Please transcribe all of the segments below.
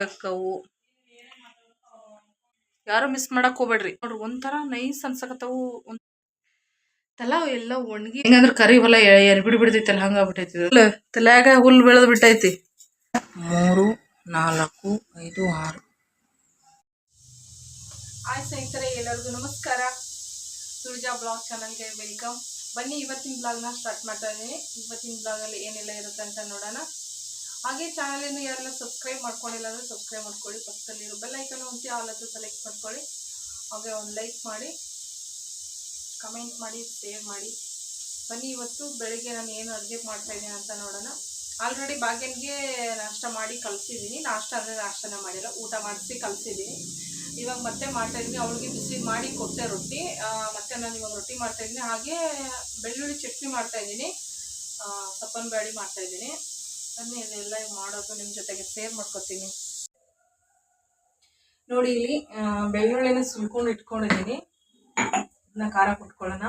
ಅಕ್ಕವು ಯಾರು ಮಿಸ್ ಮಾಡಕ್ ಹೋಗ್ಬೇಡ್ರಿ. ನೋಡ್ರಿ ಒಂಥರ ನೈಸ್ ಅನ್ಸಕತ್ತವು. ಒಂದ್- ತಲ ಎಲ್ಲ ಒಣಗಿ ಹೆಂಗಂದ್ರ ಕರಿ ಹೊಲ ಎರ್ಬಿಡ್ ಬಿಡ್ತೈತಲ್ಲ ಹಂಗಾಗ್ಬಿಟ್ಟೈತಿ. ತಲ್ಯಾಗ ಹುಲ್ ಬೆಳೆದ್ ಬಿಟ್ಟೈತಿ. ಮೂರು ನಾಲ್ಕು ಐದು ಆರು. ಹಾಯ್ ಸ್ನೇಹಿತರೆ ಎಲ್ಲರಿಗೂ ನಮಸ್ಕಾರ. ತುಳಜಾ ಬ್ಲಾಗ್ ಚಾನಲ್ಗೆ ವೆಲ್ಕಮ್. ಬನ್ನಿ ಇವತ್ತಿನ ಬ್ಲಾಗ್ನ ಸ್ಟಾರ್ಟ್ ಮಾಡ್ತಾ ಇದ್ದೀನಿ ಇವತ್ತಿನ ಬ್ಲಾಗಲ್ಲಿ ಏನೆಲ್ಲ ಇರುತ್ತೆ ಅಂತ ನೋಡೋಣ. ಹಾಗೆ ಚಾನಲನ್ನು ಯಾರೆಲ್ಲ ಸಬ್ಸ್ಕ್ರೈಬ್ ಮಾಡ್ಕೊಂಡಿಲ್ಲ ಅಂದರೆ ಸಬ್ಸ್ಕ್ರೈಬ್ ಮಾಡ್ಕೊಳ್ಳಿ. ಪಕ್ಕದಲ್ಲಿರೋ ಬೆಲ್ ಐಕನ್ ಹೊಂದಿ ಆಲ್ ಹತ್ತು ಸೆಲೆಕ್ಟ್ ಮಾಡ್ಕೊಳ್ಳಿ. ಹಾಗೆ ಒಂದು ಲೈಕ್ ಮಾಡಿ ಕಮೆಂಟ್ ಮಾಡಿ ಶೇರ್ ಮಾಡಿ. ಬನ್ನಿ ಇವತ್ತು ಬೆಳಿಗ್ಗೆ ನಾನು ಏನು ಅಡುಗೆ ಮಾಡ್ತಾ ಇದ್ದೀನಿ ಅಂತ ನೋಡೋಣ. ಆಲ್ರೆಡಿ ಬಾಗಿಲಿಗೆ ನಾಷ್ಟ ಮಾಡಿ ಕಲಿಸಿದ್ದೀನಿ. ನಾಷ್ಟ ಅಂದರೆ ನಾಷ್ಟನೇ ಮಾಡಿಲ್ಲ, ಊಟ ಮಾಡಿಸಿ ಕಲಿಸಿದ್ದೀನಿ. ಇವಾಗ ಮತ್ತೆ ಮಾಡ್ತಾ ಇದ್ದೀನಿ. ಅವಳಿಗೆ ಬಿಸಿ ಮಾಡಿ ಕೊಟ್ಟೆ ರೊಟ್ಟಿ. ಮತ್ತೆ ನಾನು ಇವಾಗ ರೊಟ್ಟಿ ಮಾಡ್ತಾ ಇದ್ದೀನಿ. ಹಾಗೆ ಬೆಳ್ಳುಳ್ಳಿ ಚಟ್ನಿ ಮಾಡ್ತಾ ಇದ್ದೀನಿ. ಸಪ್ಪನ ಬ್ಯಾಡಿ ಮಾಡ್ತಾ ಇದ್ದೀನಿ. ಬನ್ನಿ ಮಾಡೋದು ನಿಮ್ಮ ಜೊತೆಗೆ ಶೇರ್ ಮಾಡ್ಕೊತೀನಿ. ನೋಡಿ ಇಲ್ಲಿ ಬೆಳ್ಳುಳ್ಳಿನ ಸುಲ್ಕೊಂಡು ಇಟ್ಕೊಂಡಿದ್ದೀನಿ. ಇದನ್ನ ಖಾರ ಕುಟ್ಕೊಳ್ಳೋಣ.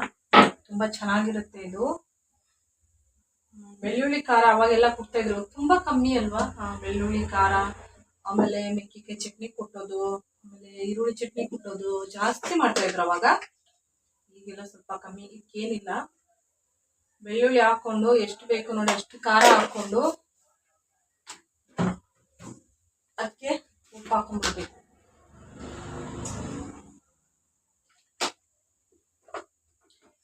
ತುಂಬ ಚೆನ್ನಾಗಿರುತ್ತೆ ಇದು. ಬೆಳ್ಳುಳ್ಳಿ ಖಾರ ಅವಾಗೆಲ್ಲ ಕೊಡ್ತಾ ಇದ್ರು. ತುಂಬಾ ಕಮ್ಮಿ ಅಲ್ವಾ? ಬೆಳ್ಳುಳ್ಳಿ ಖಾರ, ಆಮೇಲೆ ಮೆಕ್ಕಿಕಾಯಿ ಚಟ್ನಿ ಕುಟ್ಟೋದು, ಆಮೇಲೆ ಈರುಳ್ಳಿ ಚಟ್ನಿ ಕುಟ್ಟೋದು ಜಾಸ್ತಿ ಮಾಡ್ತಾ ಇದ್ರು ಅವಾಗ. ಈಗೆಲ್ಲ ಸ್ವಲ್ಪ ಕಮ್ಮಿ, ಇದಕ್ಕೇನಿಲ್ಲ. ಬೆಳ್ಳುಳ್ಳಿ ಹಾಕೊಂಡು ಎಷ್ಟು ಬೇಕು ನೋಡಿ, ಅಷ್ಟು ಖಾರ ಹಾಕೊಂಡು ಅದಕ್ಕೆ ಉಪ್ಪು ಹಾಕೊಂಡ್ಬಿಡ್ಬೇಕು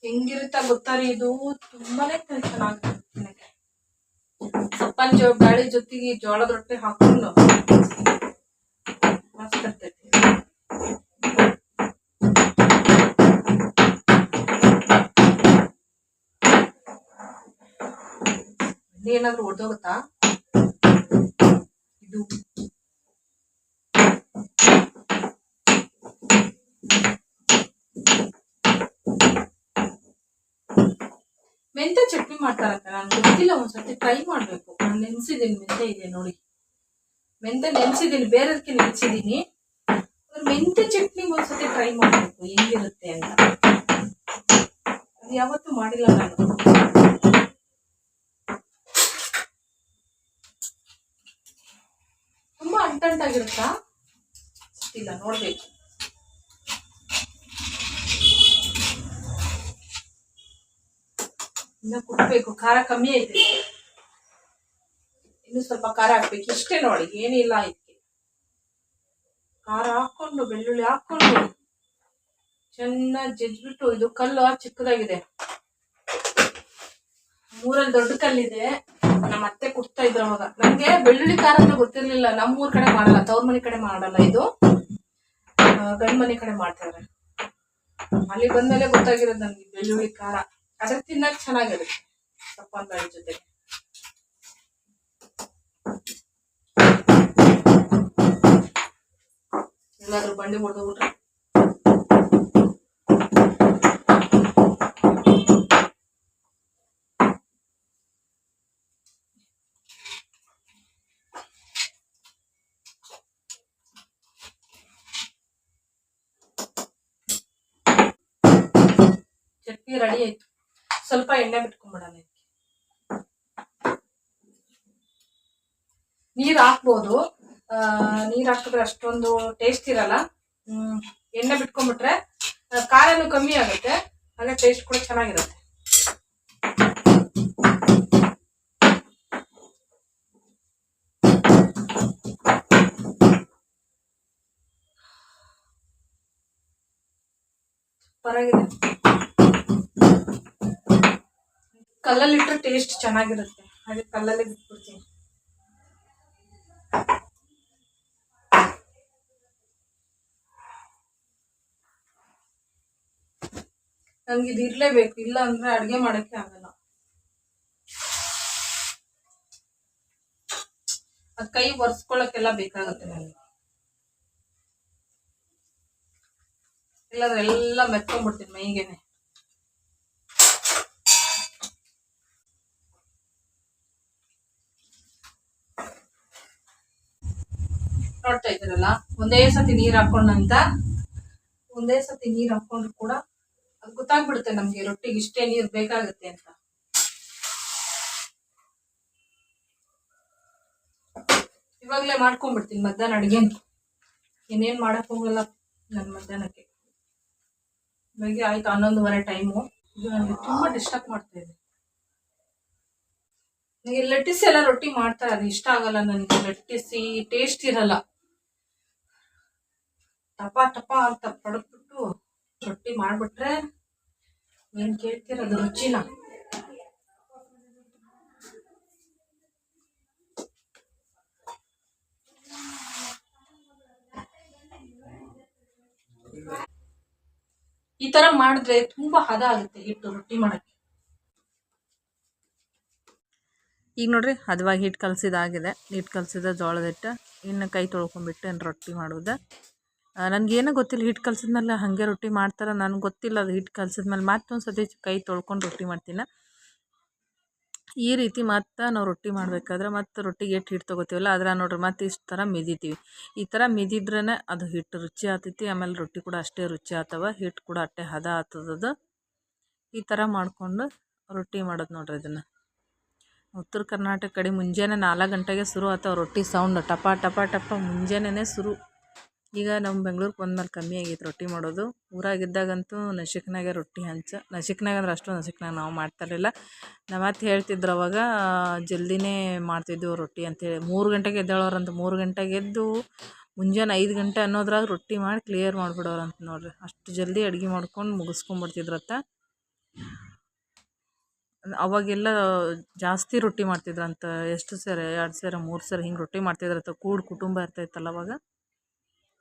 ಹೆಂಗಿರುತ್ತ ಗೊತ್ತಾರೆ ಇದು ತುಂಬಾನೇ ಚೆನ್ನಾಗಿರುತ್ತೆ ತಿನ್ನಕ್ಕೆ. ಸಪ್ಪನ್ ಜೋ ಬ್ಯಾಳಿ ಜೊತೆಗೆ ಜೋಳದ ರೊಟ್ಟಿ ಹಾಕೊಂಡು ಮಸ್ತ್ ಇರ್ತೈತಿ. ಏನಾದ್ರು ಹೊಡೆದೋಗುತ್ತಾ ಇದು ಮೆಂತೆ ಚಟ್ನಿ ಮಾಡ್ತಾರಂತೆ. ನನಗೆ ಗೊತ್ತಿಲ್ಲ ಒಂದ್ಸತಿ ಟ್ರೈ ಮಾಡ್ಬೇಕು. ನಾನು ನೆನೆಸಿದ್ದೀನಿ ಮೆಂತೆ ಇದೆ ನೋಡಿ. ಮೆಂತೆ ನೆನ್ಸಿದೀನಿ, ಬೇರೆದಕ್ಕೆ ನೆನೆಸಿದ್ದೀನಿ ಮೆಂತೆ ಚಟ್ನಿ ಒಂದ್ಸತಿ ಟ್ರೈ ಮಾಡ್ಬೇಕು, ಹೆಂಗಿರುತ್ತೆ ಅಂತ. ಅದು ಯಾವತ್ತೂ ಮಾಡಿಲ್ಲ ನಾನು. ತುಂಬಾ ಅಂಟಂಟಾಗಿರುತ್ತಾ ಇಲ್ಲ ನೋಡ್ಬೇಕು. ಇನ್ನ ಕುಟ್ಬೇಕು, ಖಾರ ಕಮ್ಮಿ ಐತೆ. ಇನ್ನು ಸ್ವಲ್ಪ ಖಾರ ಹಾಕ್ಬೇಕು. ಇಷ್ಟೇ ನೋಡಿ ಏನಿಲ್ಲ ಇದಕ್ಕೆ. ಖಾರ ಹಾಕೊಂಡು ಬೆಳ್ಳುಳ್ಳಿ ಹಾಕೊಂಡು ಚೆನ್ನಾಗಿ ಜಜ್ಬಿಟ್ಟು, ಇದು ಕಲ್ಲು ಚಿಕ್ಕದಾಗಿದೆ. ಮೂರಲ್ಲಿ ದೊಡ್ಡ ಕಲ್ಲಿದೆ. ನಮ್ಮ ಅತ್ತೆ ಕುಟ್ತಾ ಇದ್ರು ಅವಾಗ. ನಂಗೆ ಬೆಳ್ಳುಳ್ಳಿ, ಖಾರ ಅಂತ ಗೊತ್ತಿರ್ಲಿಲ್ಲ. ನಮ್ಮೂರ್ ಕಡೆ ಮಾಡಲ್ಲ, ತವ್ರ ಮನೆ ಕಡೆ ಮಾಡಲ್ಲ ಇದು. ಗಂಡ್ ಮನೆ ಕಡೆ ಮಾಡ್ತಾರೆ. ಅಲ್ಲಿ ಬಂದ್ಮೇಲೆ ಗೊತ್ತಾಗಿರೋದು ನನ್ಗೆ ಬೆಳ್ಳುಳ್ಳಿ, ಖಾರ. ಅದ್ರ ತಿನ್ನಕ್ ಚೆನ್ನಾಗಿರುತ್ತೆ. ಸಪ್ಪನ್ ಬೇಳೆ ಜೊತೆ. ಎಲ್ಲಾದ್ರೂ ಬಂಡಿ ಹೊಡೆದೋಗ್ಬಿಟ್ರೆ ಚಟ್ನಿ ರೆಡಿ ಆಯ್ತು. ಸ್ವಲ್ಪ ಎಣ್ಣೆ ಬಿಟ್ಕೊಂಡ್ಬಿಡೋಣ ನೀರ್ ಹಾಕ್ಬೋದು. ಆ, ನೀರ್ ಹಾಕಿದ್ರೆ ಅಷ್ಟೊಂದು ಟೇಸ್ಟ್ ಇರಲ್ಲ. ಹ್ಮ್ ಎಣ್ಣೆ ಬಿಟ್ಕೊಂಡ್ಬಿಟ್ರೆ ಖಾರನು ಕಮ್ಮಿ ಆಗುತ್ತೆ. ಹಾಗೆ ಟೇಸ್ಟ್ ಕೂಡ ಚೆನ್ನಾಗಿರುತ್ತೆ. ಪರಗಿದೆ ಕಲ್ಲಲ್ಲಿ ಇಟ್ಟರೆ ಟೇಸ್ಟ್ ಚೆನ್ನಾಗಿರುತ್ತೆ. ಹಾಗೆ ಕಲ್ಲಲ್ಲಿ ಬಿಟ್ಬಿಡ್ತೀನಿ. ನನ್ಗೆ ಇದು ಇಲ್ಲ ಅಂದ್ರೆ ಅಡ್ಗೆ ಮಾಡಕ್ಕೆ ಆಗಲ್ಲ. ಅದ್ ಕೈ ಒರೆಸ್ಕೊಳಕ್ಕೆಲ್ಲ ಬೇಕಾಗುತ್ತೆ ನನಗೆ. ಇಲ್ಲಾಂದ್ರೆ ಎಲ್ಲ ಮೆತ್ಕೊಂಡ್ಬಿಡ್ತೀನಿ ಮೈಗೆನೆ. ನೋಡ್ತಾ ಇದ್ದೀರಲ್ಲ? ಒಂದೇ ಸತಿ ನೀರ್ ಹಾಕೊಂಡಂತ ಒಂದೇ ಸತಿ ನೀರ್ ಹಾಕೊಂಡ್ರು ಕೂಡ ಅದು ಗೊತ್ತಾಗ್ಬಿಡುತ್ತೆ ನಮ್ಗೆ, ರೊಟ್ಟಿಗೆ ಇಷ್ಟೇ ನೀರ್ ಬೇಕಾಗುತ್ತೆ ಅಂತ. ಇವಾಗ್ಲೇ ಮಾಡ್ಕೊಂಡ್ಬಿಡ್ತೀನಿ ಮಧ್ಯಾಹ್ನ ಅಡುಗೆ ಇನ್ನೇನು ಮಾಡಕ್ ಹೋಗಲ್ಲ ನನ್ನ ಮಧ್ಯಾಹ್ನಕ್ಕೆ. ಬೆಳಿಗ್ಗೆ ಆಯ್ತು ಹನ್ನೊಂದುವರೆ ಟೈಮು. ಇದು ನನಗೆ ತುಂಬಾ ಡಿಸ್ಟರ್ಬ್ ಮಾಡ್ತಾ ಇದೆ. ನನಗೆ ಲಟ್ಟಿಸಿ ಎಲ್ಲ ರೊಟ್ಟಿ ಮಾಡ್ತಾರೆ, ಅದು ಇಷ್ಟ ಆಗಲ್ಲ ನನಗೆ. ಲಟ್ಟಿಸಿ ಟೇಸ್ಟ್ ಇರಲ್ಲ. ಟಪ ಟಪ ಅಂತ ಪಡ್ಬಿಟ್ಟು ರೊಟ್ಟಿ ಮಾಡಿಬಿಟ್ರೆ ಏನು ಕೇಳ್ತಿರೋದು ರುಚಿನ? ಈ ತರ ಮಾಡಿದ್ರೆ ತುಂಬಾ ಹದ ಆಗುತ್ತೆ ಹಿಟ್ಟು ರೊಟ್ಟಿ ಮಾಡಕ್ಕೆ. ಈಗ ನೋಡ್ರಿ, ಹದವಾಗಿ ಹಿಟ್ಟು ಕಲಸಿದಾಗಿದೆ. ಹಿಟ್ಟು ಕಲಸಿದ ಜೋಳದ ಹಿಟ್ಟು ಇನ್ನು ಕೈ ತೊಳ್ಕೊಂಡ್ಬಿಟ್ಟು ರೊಟ್ಟಿ ಮಾಡೋದು? ನನಗೇನೋ ಗೊತ್ತಿಲ್ಲ ಹಿಟ್ಟು ಕಲಸಿದ್ಮೇಲೆ ಹಾಗೆ ರೊಟ್ಟಿ ಮಾಡ್ತಾರೆ, ನನಗೆ ಗೊತ್ತಿಲ್ಲ ಅದು ಹಿಟ್ಟು ಕಲಸಿದ್ಮೇಲೆ ಮತ್ತೊಂದು ಸತಿ ಕೈ ತೊಳ್ಕೊಂಡು ರೊಟ್ಟಿ ಮಾಡ್ತೀನಿ. ಈ ರೀತಿ ಮತ್ತೆ ನಾವು ರೊಟ್ಟಿ ಮಾಡಬೇಕಾದ್ರೆ ಮತ್ತೆ ರೊಟ್ಟಿಗೆ ಎಷ್ಟು ಹಿಟ್ಟು ತೊಗೋತೀವಲ್ಲ ಅದ್ರ ನೋಡ್ರಿ ಮತ್ತೆ ಇಷ್ಟು ಥರ ಮಿದಿತೀವಿ. ಈ ಥರ ಮಿದಿದ್ರೇ ಅದು ಹಿಟ್ಟು ರುಚಿ ಆತೈತಿ, ಆಮೇಲೆ ರೊಟ್ಟಿ ಕೂಡ ಅಷ್ಟೇ ರುಚಿ ಆಗ್ತವೆ ಹಿಟ್ಟು ಕೂಡ ಅಷ್ಟೇ ಹದ ಆಗ್ತದದು ಈ ಥರ ಮಾಡಿಕೊಂಡು ರೊಟ್ಟಿ ಮಾಡೋದು ನೋಡ್ರಿ ಇದನ್ನು. ಉತ್ತರ ಕರ್ನಾಟಕ ಕಡೆ ಮುಂಜಾನೆ ನಾಲ್ಕು ಗಂಟೆಗೆ ಶುರು ಆಗ್ತಾವೆ ರೊಟ್ಟಿ ಸೌಂಡ್, ಟಪ ಟಪ ಟಪ ಮುಂಜಾನೆನೇ ಶುರು. ಈಗ ನಮ್ಮ ಬೆಂಗ್ಳೂರಿಗೆ ಬಂದ್ಮೇಲೆ ಕಮ್ಮಿ ಆಗೈತೆ ರೊಟ್ಟಿ ಮಾಡೋದು. ಊರಾಗಿದ್ದಾಗಂತೂ ನಶಿಕ್ನಾಗೆ ರೊಟ್ಟಿ ಹಂಚ, ನಶಿಕ್ನಾಗ ಅಂದ್ರೆ ಅಷ್ಟು ನಶಿಕ್ನಾಗ ನಾವು ಮಾಡ್ತಾರಿಲ್ಲ ನಮ್ಮ ಅತ್ತೆ ಹೇಳ್ತಿದ್ರು ಅವಾಗ, ಜಲ್ದಿನೇ ಮಾಡ್ತಿದ್ದೆವು ರೊಟ್ಟಿ ಅಂತೇಳಿ ಮೂರು ಗಂಟೆಗೆ ಅಂತ ಮೂರು ಗಂಟೆಗೆ ಎದ್ದು ಮುಂಜಾನೆ ಐದು ಗಂಟೆ ಅನ್ನೋದ್ರಾಗ ರೊಟ್ಟಿ ಮಾಡಿ ಕ್ಲಿಯರ್ ಮಾಡಿಬಿಡೋರಂತ ನೋಡ್ರಿ. ಅಷ್ಟು ಜಲ್ದಿ ಅಡುಗೆ ಮಾಡ್ಕೊಂಡು ಮುಗಿಸ್ಕೊಂಬಿಡ್ತಿದ್ರತ್ತ. ಅವಾಗೆಲ್ಲ ಜಾಸ್ತಿ ರೊಟ್ಟಿ ಮಾಡ್ತಿದ್ರಂತ, ಎಷ್ಟು ಸೇರೆ, ಎರಡು ಸೇರೆ, ಮೂರು ಸರಿ ಹಿಂಗೆ ರೊಟ್ಟಿ ಮಾಡ್ತಿದ್ರಂತ ಕೂಡು ಕುಟುಂಬ ಇರ್ತೈತಲ್ಲ ಅವಾಗ.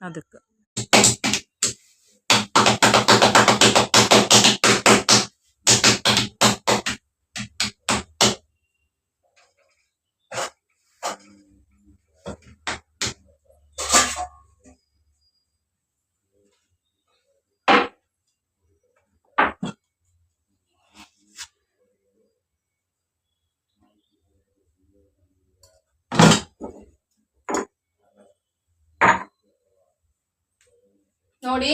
ಅದಕ್ಕೆ ನೋಡಿ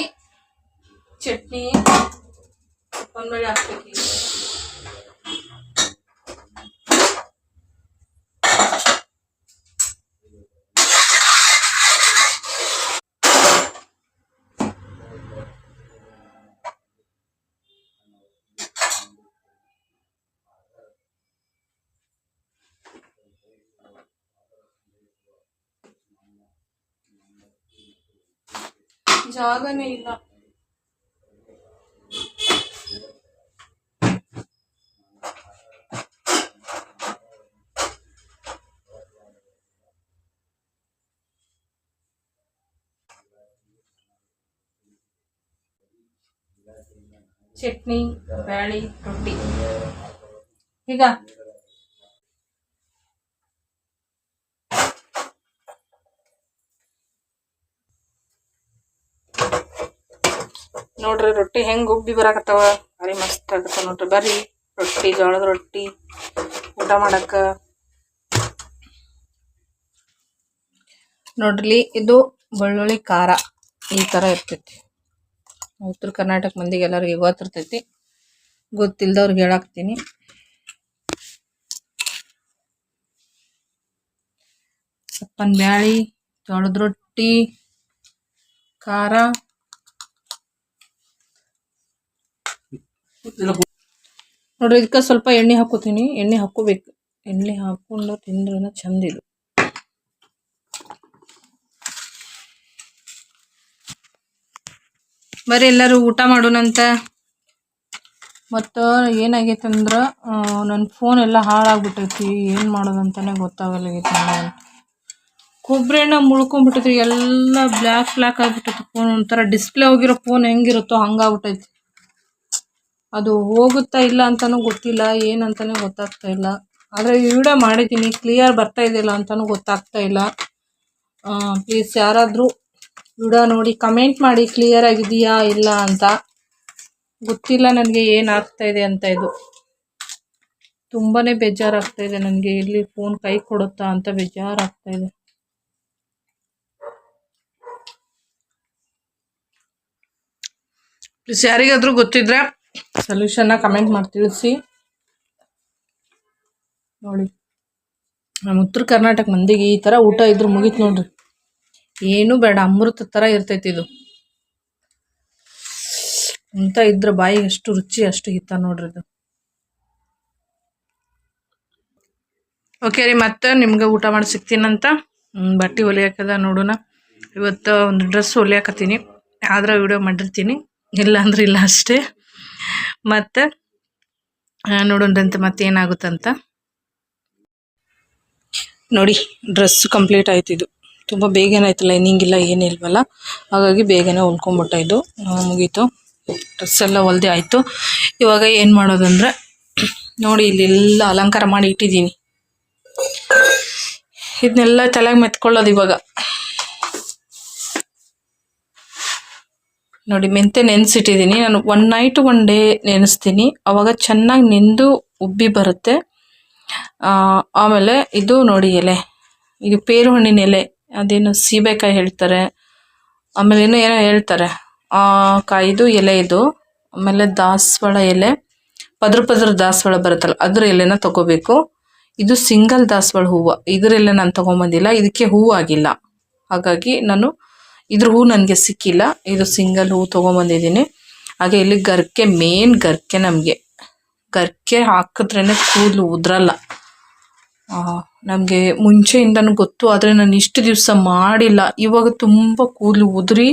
ಚಟ್ನಿ ಒಂದ್ಮೇಲೆ ಹಾಕ್ಬೇಕು ಜಾಗನೇ ಇಲ್ಲ ಚಟ್ನಿ ಬ್ಯಾಳಿ ರೊಟ್ಟಿ ಈಗ ನೋಡ್ರಿ ರೊಟ್ಟಿ ಹೆಂಗ್ ಉಬ್ಬಿ ಬರಾಕತ್ತಾವ. ಬಾರಿ ಮಸ್ತ್ ಆಗತ್ತ ನೋಡ್ರಿ. ಬರ್ರಿ. ರೊಟ್ಟಿ, ಜೋಳದ ರೊಟ್ಟಿ, ಊಟ ಮಾಡಕ್ಕ. ನೋಡ್ರಿ, ಇದು ಬೆಳ್ಳುಳ್ಳಿ ಖಾರ ಈ ತರ ಇರ್ತೈತಿ. ಉತ್ತರ ಕರ್ನಾಟಕ ಮಂದಿಗೆ ಎಲ್ಲರಿಗೆ ಗೊತ್ತಿರ್ತೈತಿ ಗೊತ್ತಿಲ್ದವ್ರಿಗೆ ಹೇಳಾಕ್ತೀನಿ ಸಪ್ಪನ್ ಬ್ಯಾಳಿ, ಜೋಳದ ರೊಟ್ಟಿ, ಖಾರ. ನೋಡ್ರಿ ಇದಕ್ಕೆ ಸ್ವಲ್ಪ ಎಣ್ಣೆ ಹಾಕೋತೀನಿ. ಎಣ್ಣೆ ಹಾಕೋಬೇಕು. ಎಣ್ಣೆ ಹಾಕೊಂಡು ತಿಂದ್ರೆ ಚಂದ ಇದು. ಬರೀ ಎಲ್ಲರೂ ಊಟ ಮಾಡೋಣಂತ. ಮತ್ತು ಏನಾಗೈತೆ ಅಂದ್ರೆ ನನ್ನ ಫೋನ್ ಎಲ್ಲ ಹಾಳಾಗ್ಬಿಟ್ಟೈತಿ. ಏನು ಮಾಡೋದಂತಲೇ ಗೊತ್ತಾಗಲಾಗೈತಿ ನನಗೆ. ಕೊಬ್ಬರಿ ಎಣ್ಣೆ ಮುಳ್ಕೊಂಡ್ಬಿಟ್ಟೈತಿ ಎಲ್ಲ ಬ್ಲ್ಯಾಕ್ ಬ್ಲ್ಯಾಕ್ ಆಗಿಬಿಟ್ಟೈತಿ ಫೋನ್ ಒಂಥರ. ಡಿಸ್ಪ್ಲೇ ಹೋಗಿರೋ ಫೋನ್ ಹೆಂಗಿರುತ್ತೋ ಹಂಗಾಗ್ಬಿಟ್ಟೈತಿ. ಅದು ಹೋಗುತ್ತಾ ಇಲ್ಲ ಅಂತಾನೂ ಗೊತ್ತಿಲ್ಲ, ಏನಂತಾನೆ ಗೊತ್ತಾಗ್ತಾ ಇಲ್ಲ. ಆದರೆ ವಿಡಿಯೋ ಮಾಡಿದ್ದೀನಿ ಕ್ಲಿಯರ್ ಬರ್ತಾ ಇದೆಯಲ್ಲ ಅಂತಾನೂ ಗೊತ್ತಾಗ್ತಾ ಇಲ್ಲ. ಪ್ಲೀಸ್ ಯಾರಾದರೂ ವಿಡಿಯೋ ನೋಡಿ ಕಮೆಂಟ್ ಮಾಡಿ ಕ್ಲಿಯರ್ ಆಗಿದೆಯಾ ಇಲ್ಲ ಅಂತ. ಗೊತ್ತಿಲ್ಲ ನನಗೆ ಏನಾಗ್ತಾ ಇದೆ ಅಂತ ಇದು. ತುಂಬಾ ಬೇಜಾರಾಗ್ತಾ ಇದೆ ನನಗೆ ಇಲ್ಲಿ ಫೋನ್ ಕೈ ಕೊಡುತ್ತಾ ಅಂತ ಬೇಜಾರಾಗ್ತಾ ಇದೆ. ಪ್ಲೀಸ್ ಯಾರಿಗಾದರೂ ಗೊತ್ತಿದ್ರೆ? ಸೊಲ್ಯೂಷನ್ನ ಕಮೆಂಟ್ ಮಾಡಿ ತಿಳಿಸಿ. ನೋಡಿ, ನಮ್ಮ ಉತ್ತರ ಕರ್ನಾಟಕ ಮಂದಿಗೆ ಈ ಥರ ಊಟ ಇದ್ರೆ ಮುಗೀತು ನೋಡ್ರಿ. ಏನೂ ಬೇಡ, ಅಮೃತ ಥರ ಇರ್ತೈತಿ ಇದು. ಅಂತ ಇದ್ರ ಬಾಯಿಗೆ ಎಷ್ಟು ರುಚಿ, ಅಷ್ಟು ಹಿತ ನೋಡ್ರಿ ಇದು. ಓಕೆ ರೀ, ಮತ್ತೆ ನಿಮ್ಗೆ ಊಟ ಮಾಡಿ ಸಿಗ್ತೀನಂತ ಬಟ್ಟೆ ಹೊಲಿಯಾಕದ ನೋಡೋಣ. ಇವತ್ತು ಒಂದು ಡ್ರೆಸ್ ಹೊಲಿಯಾಕತ್ತೀನಿ. ಆದ್ರೆ ವಿಡಿಯೋ ಮಾಡಿರ್ತೀನಿ. ಇಲ್ಲ ಅಂದ್ರೆ ಇಲ್ಲ ಅಷ್ಟೇ. ಮತ್ತು ಮತ್ತೆ ಏನಾಗುತ್ತಂತ. ನೋಡಿ ಡ್ರೆಸ್ ಕಂಪ್ಲೀಟ್ ಆಯ್ತು ಇದು. ತುಂಬ ಬೇಗನೆ ಆಯ್ತು ಲೈನಿಂಗ್ ಇಲ್ಲ ಏನಿಲ್ವಲ್ಲ ಹಾಗಾಗಿ ಬೇಗನೆ ಇದು. ಮುಗೀತು. ಡ್ರೆಸ್ ಎಲ್ಲ ಹೊಲ್ದೆ ಆಯಿತು. ಇವಾಗ ಏನು ಮಾಡೋದಂದ್ರೆ, ನೋಡಿ, ಇಲ್ಲೆಲ್ಲ ಅಲಂಕಾರ ಮಾಡಿ ಇಟ್ಟಿದ್ದೀನಿ ಇದನ್ನೆಲ್ಲ ತಲೆಗೆ ಮೆತ್ಕೊಳ್ಳೋದು ಇವಾಗ. ನೋಡಿ, ಮೆಂತೆ ನೆನೆಸಿಟ್ಟಿದ್ದೀನಿ. ನಾನು ಒನ್ ನೈಟ್ ಒನ್ ಡೇ ನೆನೆಸ್ತೀನಿ. ಅವಾಗ ಚೆನ್ನಾಗಿ ನೆಂದು ಉಬ್ಬಿ ಬರುತ್ತೆ. ಆಮೇಲೆ ಇದು ನೋಡಿ ಎಲೆ. ಇದು ಪೇರು ಹಣ್ಣಿನ ಎಲೆ. ಅದೇನು ಸೀಬೆಕಾಯಿ ಹೇಳ್ತಾರೆ. ಆಮೇಲೆ ಏನೋ ಏನೋ ಹೇಳ್ತಾರೆ. ಕಾಯಿದು ಎಲೆ ಇದು. ಆಮೇಲೆ ದಾಸವಾಳ ಎಲೆ. ಪದ್ರ ಪದ್ರ ದಾಸವಾಳ ಬರುತ್ತಲ್ಲ, ಅದ್ರ ಎಲೆನ ತಗೋಬೇಕು. ಇದು ಸಿಂಗಲ್ ದಾಸವಾಳ ಹೂವು. ಇದ್ರ ನಾನು ತಗೊಂಬಂದಿಲ್ಲ. ಇದಕ್ಕೆ ಹೂವು ಆಗಿಲ್ಲ. ಹಾಗಾಗಿ ನಾನು ಇದ್ರ ಹೂ ನನಗೆ ಸಿಕ್ಕಿಲ್ಲ. ಇದು ಸಿಂಗಲ್ ಹೂ ತೊಗೊಂಬಂದಿದ್ದೀನಿ. ಹಾಗೆ ಇಲ್ಲಿ ಗರ್ಕೆ, ಮೇನ್ ಗರ್ಕೆ ನಮಗೆ. ಗರ್ಕೆ ಹಾಕಿದ್ರೇ ಕೂದಲು ಉದ್ರಲ್ಲ. ನಮಗೆ ಮುಂಚೆಯಿಂದನೂ ಗೊತ್ತು, ಆದರೆ ನಾನು ಇಷ್ಟು ದಿವಸ ಮಾಡಿಲ್ಲ. ಇವಾಗ ತುಂಬ ಕೂದಲು ಉದುರಿ